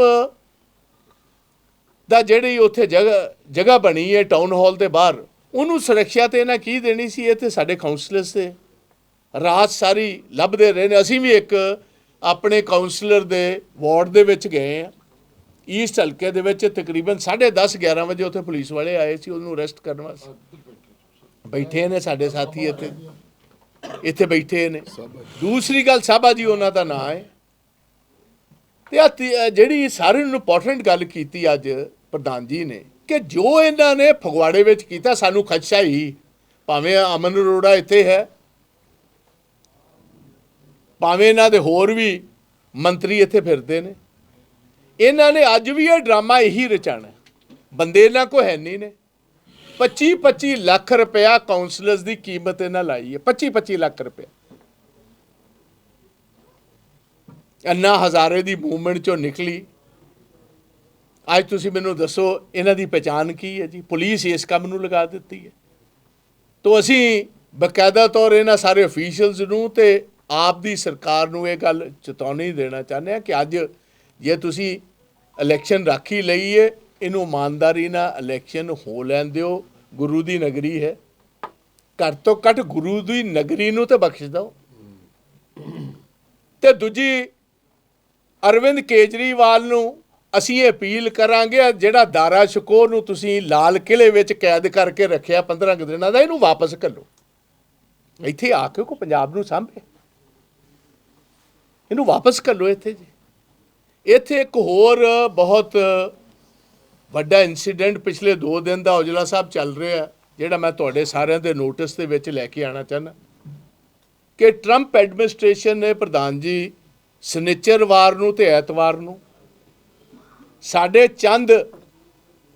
ਦਾ ਜਿਹੜੀ ਉੱਥੇ ਜਗ੍ਹਾ ਜਗ੍ਹਾ ਬਣੀ ਹੈ ਟਾਊਨ ਹਾਲ ਦੇ ਬਾਹਰ, ਉਹਨੂੰ ਸੁਰੱਖਿਆ ਤੇ ਇਹਨਾਂ ਕੀ ਦੇਣੀ ਸੀ? ਇਹ ਤੇ ਸਾਡੇ ਕਾਉਂਸਲਰਸ ਤੇ ਰਾਤ ਸਾਰੀ ਲੱਭਦੇ ਰਹੇ ਨੇ। ਅਸੀਂ ਵੀ ਇੱਕ ਆਪਣੇ ਕਾਉਂਸਲਰ ਦੇ ਵਾਰਡ ਦੇ ਵਿੱਚ ਗਏ ਆ ਈਸਟ ਹਲਕੇ ਦੇ ਵਿੱਚ ਤਕਰੀਬਨ 10:30 11 ਵਜੇ ਉੱਥੇ ਪੁਲਿਸ ਵਾਲੇ ਆਏ ਸੀ, ਉਹਨੂੰ ਅਰੈਸਟ ਕਰਨ ਵਾਸਤੇ। ਬੈਠੇ ਨੇ ਸਾਡੇ ਸਾਥੀ ਇੱਥੇ। ਇੱਥੇ ਬੈਠੇ ਨੇ। ਦੂਸਰੀ ਗੱਲ ਸਾਬਾ ਜੀ, ਉਹਨਾਂ ਦਾ ਨਾਂ ਹੈ। ਤੇ ਆਹ ਜਿਹੜੀ ਸਾਰਿਆਂ ਨੂੰ ਇੰਪੋਰਟੈਂਟ ਗੱਲ ਕੀਤੀ ਅੱਜ ਪ੍ਰਧਾਨ ਜੀ ਨੇ ਕਿ ਜੋ ਇਹਨਾਂ ਨੇ ਫਗਵਾੜੇ ਵਿੱਚ ਕੀਤਾ, ਸਾਨੂੰ ਖਦਸ਼ਾ ਹੀ ਭਾਵੇਂ ਅਮਨ ਅਰੋੜਾ ਇੱਥੇ ਹੈ, ਭਾਵੇਂ ਇਹਨਾਂ ਦੇ ਹੋਰ ਵੀ ਮੰਤਰੀ ਇੱਥੇ ਫਿਰਦੇ ਨੇ। ਇਹਨਾਂ ਨੇ ਅੱਜ ਵੀ ਇਹ ਡਰਾਮਾ ਇਹੀ ਰਚਾਣਾ ਬੰਦੇ ਇਹਨਾਂ ਕੋ ਹੈ ਨਹੀਂ ਨੇ। 25 25 ਲੱਖ ਰੁਪਇਆ ਕਾਉਂਸਲਰਸ ਦੀ ਕੀਮਤ ਇਹਨਾਂ ਲਾਈ ਹੈ 25 25 ਲੱਖ ਰੁਪਇਆ। ਅੰਨਾ ਹਜ਼ਾਰੇ ਦੀ ਮੂਵਮੈਂਟ ਚੋਂ ਨਿਕਲੀ। ਅੱਜ ਤੁਸੀਂ ਮੈਨੂੰ ਦੱਸੋ, ਇਹਨਾਂ ਦੀ ਪਛਾਣ ਕੀ ਹੈ ਜੀ? ਪੁਲਿਸ ਇਸ ਕੰਮ ਨੂੰ ਲਗਾ ਦਿੱਤੀ ਹੈ। ਤੋ ਅਸੀਂ ਬਕਾਇਦਾ ਤੌਰ ਇਹਨਾਂ ਸਾਰੇ ਅਫੀਸ਼ੀਅਲਸ ਨੂੰ ਤੇ ਆਪ ਦੀ ਸਰਕਾਰ ਨੂੰ ਇਹ ਗੱਲ ਚੇਤਾਵਨੀ ਦੇਣਾ ਚਾਹੁੰਦੇ ਆ ਕਿ ਅੱਜ ਜੇ ਤੁਸੀਂ ਇਲੈਕਸ਼ਨ ਰਾਖੀ ਲਈਏ ਇਹਨੂੰ ਇਮਾਨਦਾਰੀ ਨਾਲ ਇਲੈਕਸ਼ਨ ਹੋ ਲੈਣ ਦਿਓ, ਗੁਰੂ ਦੀ ਨਗਰੀ ਹੈ। ਘੱਟ ਤੋਂ ਘੱਟ ਗੁਰੂ ਦੀ ਨਗਰੀ ਨੂੰ ਤੇ ਬਖਸ਼ ਦਿਓ। ਤੇ ਦੂਜੀ, ਅਰਵਿੰਦ ਕੇਜਰੀਵਾਲ ਨੂੰ ਅਸੀਂ ਇਹ ਅਪੀਲ ਕਰਾਂਗੇ, ਜਿਹੜਾ ਦਾਰਾ ਸ਼ਕੋਰ ਨੂੰ ਤੁਸੀਂ ਲਾਲ ਕਿਲੇ ਵਿੱਚ ਕੈਦ ਕਰਕੇ ਰੱਖਿਆ 15 ਕੁ ਦਿਨਾਂ ਦਾ, ਇਹਨੂੰ ਵਾਪਸ ਘੱਲੋ। ਇੱਥੇ ਆ ਕੇ ਕੋ ਪੰਜਾਬ ਨੂੰ ਸਾਂਭੇ। ਇਹਨੂੰ ਵਾਪਸ ਘੱਲੋ ਇੱਥੇ ਜੀ। ਇੱਥੇ ਇੱਕ ਹੋਰ ਬਹੁਤ ਵੱਡਾ ਇਨਸੀਡੈਂਟ ਪਿਛਲੇ 2 ਦਿਨ ਦਾ ਔਜਲਾ ਸਾਹਿਬ ਚੱਲ ਰਿਹਾ ਜਿਹੜਾ ਮੈਂ ਤੁਹਾਡੇ ਸਾਰਿਆਂ ਦੇ ਨੋਟਿਸ ਦੇ ਵਿੱਚ ਲੈ ਕੇ ਆਣਾ ਚਾਹੁੰਦਾ। ਕਿ ਟਰੰਪ ਐਡਮਿਨਿਸਟ੍ਰੇਸ਼ਨ ਨੇ ਪ੍ਰਧਾਨ ਜੀ ਸਨਿਚਰਵਾਰ ਨੂੰ ਤੇ ਐਤਵਾਰ ਨੂੰ ਸਾਡੇ ਚੰਦ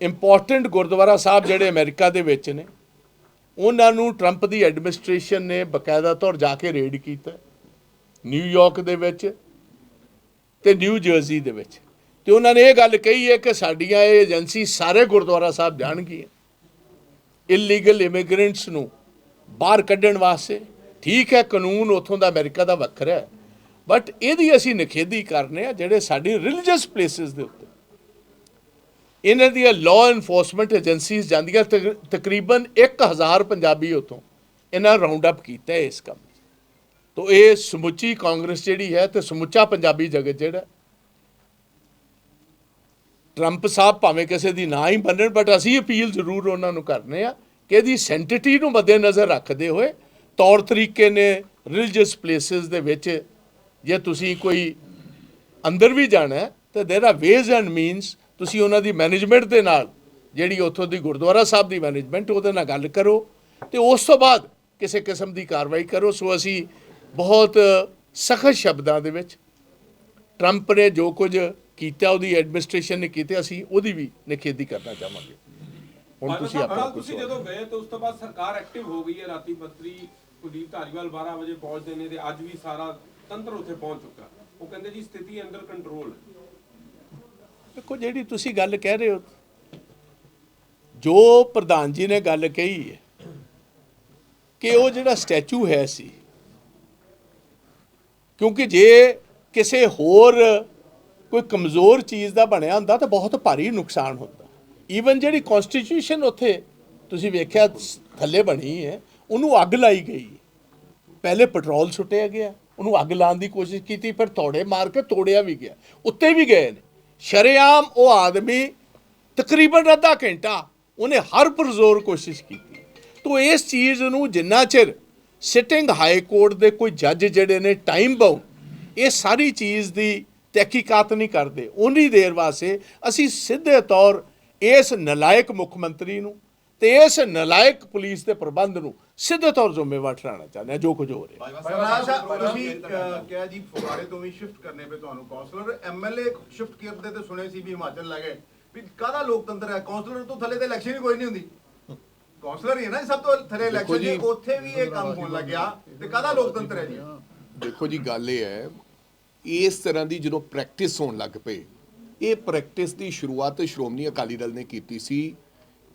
ਇੰਪੋਰਟੈਂਟ ਗੁਰਦੁਆਰਾ ਸਾਹਿਬ ਜਿਹੜੇ ਅਮਰੀਕਾ ਦੇ ਵਿੱਚ ਨੇ, ਉਹਨਾਂ ਨੂੰ ਟਰੰਪ ਦੀ ਐਡਮਿਨਿਸਟ੍ਰੇਸ਼ਨ ਨੇ ਬਕਾਇਦਾ ਤੌਰ ਜਾ ਕੇ ਰੇਡ ਕੀਤਾ ਨਿਊਯਾਰਕ ਦੇ ਵਿੱਚ ਤੇ ਨਿਊ ਜਰਸੀ ਦੇ ਵਿੱਚ। ਤੇ ਉਹਨਾਂ ਨੇ ਇਹ ਗੱਲ ਕਹੀ ਹੈ ਕਿ ਸਾਡੀਆਂ ਇਹ ਏਜੰਸੀ ਸਾਰੇ ਗੁਰਦੁਆਰਾ ਸਾਹਿਬ ਜਾਣਗੀਆਂ। ਇਲੀਗਲ ਇਮੀਗ੍ਰੈਂਟਸ ਨੂੰ ਬਾਹਰ ਕੱਢਣ ਵਾਸਤੇ। ਠੀਕ ਹੈ, ਕਾਨੂੰਨ ਉਥੋਂ ਦਾ ਅਮਰੀਕਾ ਦਾ ਵੱਖਰਾ ਹੈ ਬਟ ਇਹਦੀ ਅਸੀਂ ਨਿਖੇਧੀ ਕਰਨੇ ਆ ਜਿਹੜੇ ਸਾਡੀ ਰਿਲੀਜੀਅਸ ਪਲੇਸਿਸ ਦੇ ਉੱਤੇ। ਇਹਨਾਂ ਦੀਆਂ ਲਾਅ ਇਨਫੋਰਸਮੈਂਟ ਏਜੰਸੀਜ਼ ਜਾਂਦੀਆਂ ਤਕ- ਤਕਰੀਬਨ 1000 ਪੰਜਾਬੀ ਉਥੋਂ ਇਹਨਾਂ ਰਾਉਂਡ ਅਪ ਕੀਤਾ ਇਸ ਕੰਮ 'ਚ। ਇਹ ਸਮੁੱਚੀ ਕਾਂਗਰਸ ਜਿਹੜੀ ਹੈ ਤੇ ਸਮੁੱਚਾ ਪੰਜਾਬੀ ਜਗਤ ਜਿਹੜਾ ਟਰੰਪ ਸਾਹਿਬ ਭਾਵੇਂ ਕਿਸੇ ਦੀ ਨਾ ਹੀ ਮੰਨਣ ਬਟ ਅਸੀਂ ਅਪੀਲ ਜ਼ਰੂਰ ਉਹਨਾਂ ਨੂੰ ਕਰਨੇ ਆ ਕਿ ਇਹਦੀ ਸੈਂਟਿਟੀ ਨੂੰ ਮੱਦੇ ਨਜ਼ਰ ਰੱਖਦੇ ਹੋਏ ਤੌਰ ਤਰੀਕੇ ਨੇ ਰਿਲੀਜੀਅਸ ਪਲੇਸਿਸ ਦੇ ਵਿੱਚ ਜੇ ਤੁਸੀਂ ਕੋਈ ਅੰਦਰ ਵੀ ਜਾਣਾ ਹੈ ਤਾਂ there are ways and means ਤੁਸੀਂ ਉਹਨਾਂ ਦੀ ਮੈਨੇਜਮੈਂਟ ਦੇ ਨਾਲ ਜਿਹੜੀ ਉੱਥੋਂ ਦੀ ਗੁਰਦੁਆਰਾ ਸਾਹਿਬ ਦੀ ਮੈਨੇਜਮੈਂਟ ਉਹਦੇ ਨਾਲ ਗੱਲ ਕਰੋ ਤੇ ਉਸ ਤੋਂ ਬਾਅਦ ਕਿਸੇ ਕਿਸਮ ਦੀ ਕਾਰਵਾਈ ਕਰੋ ਸੋ ਅਸੀਂ ਬਹੁਤ ਸਖਤ ਸ਼ਬਦਾਂ ਦੇ ਵਿੱਚ ਟਰੰਪ ਨੇ ਜੋ ਕੁਝ ਕੀਤਾ ਉਹਦੀ ਐਡਮਿਨਿਸਟ੍ਰੇਸ਼ਨ ਨੇ ਕੀਤਾ ਅਸੀਂ ਉਹਦੀ ਵੀ ਨਿਖੇਧੀ ਕਰਨਾ ਚਾਹਾਂਗੇ। ਹੁਣ ਤੁਸੀਂ ਆਪਣਾ ਤੁਸੀਂ ਜਦੋਂ ਗਏ ਤੇ ਉਸ ਤੋਂ ਬਾਅਦ ਸਰਕਾਰ ਐਕਟਿਵ ਹੋ ਗਈ ਹੈ ਰਾਤੀ ਮੰਤਰੀ ਕੁਲਦੀਪ ਧਾਰੀਵਾਲ 12 ਵਜੇ ਪਹੁੰਚਦੇ ਨੇ ਤੇ ਅੱਜ ਵੀ ਸਾਰਾ ਤੰਤਰ ਉੱਥੇ ਪਹੁੰਚ ਚੁੱਕਾ। ਉਹ ਕਹਿੰਦੇ ਜੀ ਸਥਿਤੀ ਅੰਡਰ ਕੰਟਰੋਲ ਹੈ। ਦੇਖੋ ਜਿਹੜੀ ਤੁਸੀਂ ਗੱਲ ਕਹਿ ਰਹੇ ਹੋ ਜੋ ਪ੍ਰਧਾਨ ਜੀ ਨੇ ਗੱਲ ਕਹੀ ਹੈ ਕਿ ਉਹ ਜਿਹੜਾ ਸਟੈਚੂ ਹੈ ਸੀ ਕਿਉਂਕਿ ਜੇ ਕਿਸੇ ਹੋਰ ਕੋਈ ਕਮਜ਼ੋਰ ਚੀਜ਼ ਦਾ ਬਣਿਆ ਹੁੰਦਾ ਤਾਂ ਬਹੁਤ ਭਾਰੀ ਨੁਕਸਾਨ ਹੁੰਦਾ। ਈਵਨ ਜਿਹੜੀ ਕਨਸਟੀਟਿਊਸ਼ਨ ਉੱਥੇ ਤੁਸੀਂ ਵੇਖਿਆ ਸ- ਥੱਲੇ ਬਣੀ ਹੈ, ਉਹਨੂੰ ਅੱਗ ਲਾਈ ਗਈ। ਪਹਿਲੇ ਪੈਟਰੋਲ ਸੁੱਟਿਆ ਗਿਆ, ਉਹਨੂੰ ਅੱਗ ਲਾਉਣ ਦੀ ਕੋਸ਼ਿਸ਼ ਕੀਤੀ, ਫਿਰ ਤੋੜੇ ਮਾਰ ਕੇ ਤੋੜਿਆ ਵੀ ਗਿਆ, ਉੱਤੇ ਵੀ ਗਏ ਨੇ। ਸ਼ਰੇਆਮ ਉਹ ਆਦਮੀ ਤਕਰੀਬਨ ਅੱਧਾ ਘੰਟਾ ਉਹਨੇ ਹਰ ਪਰਜ਼ੋਰ ਕੋਸ਼ਿਸ਼ ਕੀਤੀ। ਤੋ ਇਸ ਚੀਜ਼ ਨੂੰ ਜਿੰਨਾ ਚਿਰ ਸਿਟਿੰਗ ਹਾਈ ਕੋਰਟ ਦੇ ਕੋਈ ਜੱਜ ਜਿਹੜੇ ਨੇ ਟਾਈਮ ਬਾਉਂਡ ਇਹ ਸਾਰੀ ਚੀਜ਼ ਦੀ ਤਹਿਕੀਕਾਤ ਨਹੀਂ ਕਰਦੇ। ਉਨੀ ਦੇਰ ਵਾਸਤੇ ਅਸੀਂ ਸਿੱਧੇ ਤੌਰ ਇਸ ਨਲਾਇਕ ਮੁੱਖ ਮੰਤਰੀ ਨੂੰ ਤੇ ਇਸ ਨਲਾਇਕ ਪੁਲਿਸ ਦੇ ਪ੍ਰਬੰਧ ਨੂੰ ਸਿੱਧੇ ਤੌਰ ਜ਼ਿੰਮੇਵਾਰ ਠਹਿਰਾਉਣਾ ਚਾਹੁੰਦੇ ਹਾਂ ਜੋ ਕੁਝ ਹੋ ਰਿਹਾ। ਸਾਹਿਬ ਤੁਸੀਂ ਕਿਹਾ ਜੀ ਫੁਵਾਰੇ ਤੋਂ ਵੀ ਸ਼ਿਫਟ ਕਰਨੇ ਪਏ ਤੁਹਾਨੂੰ ਕਾਉਂਸਲਰ ਐਮਐਲਏ ਸ਼ਿਫਟ ਕਰਦੇ ਤੇ ਸੁਣੇ ਸੀ ਵੀ ਹਿਮਾਚਲ ਲੈ ਗਏ। ਵੀ ਕਾਹਦਾ ਲੋਕਤੰਤਰ ਹੈ? ਕਾਉਂਸਲਰ ਤੋਂ ਥੱਲੇ ਤੇ ਇਲੈਕਸ਼ਨ ਹੀ ਕੋਈ ਨਹੀਂ ਹੁੰਦੀ। ਕਾਉਂਸਲਰ ਹੀ ਹੈ ਨਾ ਸਭ ਤੋਂ ਥੱਲੇ ਇਲੈਕਸ਼ਨ। ਜੀ ਉੱਥੇ ਵੀ ਇਹ ਕੰਮ ਹੋਣ ਲੱਗਿਆ। ਤੇ ਕਾਹਦਾ ਲੋਕਤੰਤਰ ਹੈ ਜੀ? ਦੇਖੋ ਜੀ ਗੱਲ ਇਹ ਹੈ ਇਸ ਤਰ੍ਹਾਂ ਦੀ ਜਦੋਂ ਪ੍ਰੈਕਟਿਸ ਹੋਣ ਲੱਗ ਪਏ ਇਹ ਪ੍ਰੈਕਟਿਸ ਦੀ ਸ਼ੁਰੂਆਤ ਸ਼੍ਰੋਮਣੀ ਅਕਾਲੀ ਦਲ ਨੇ ਕੀਤੀ ਸੀ।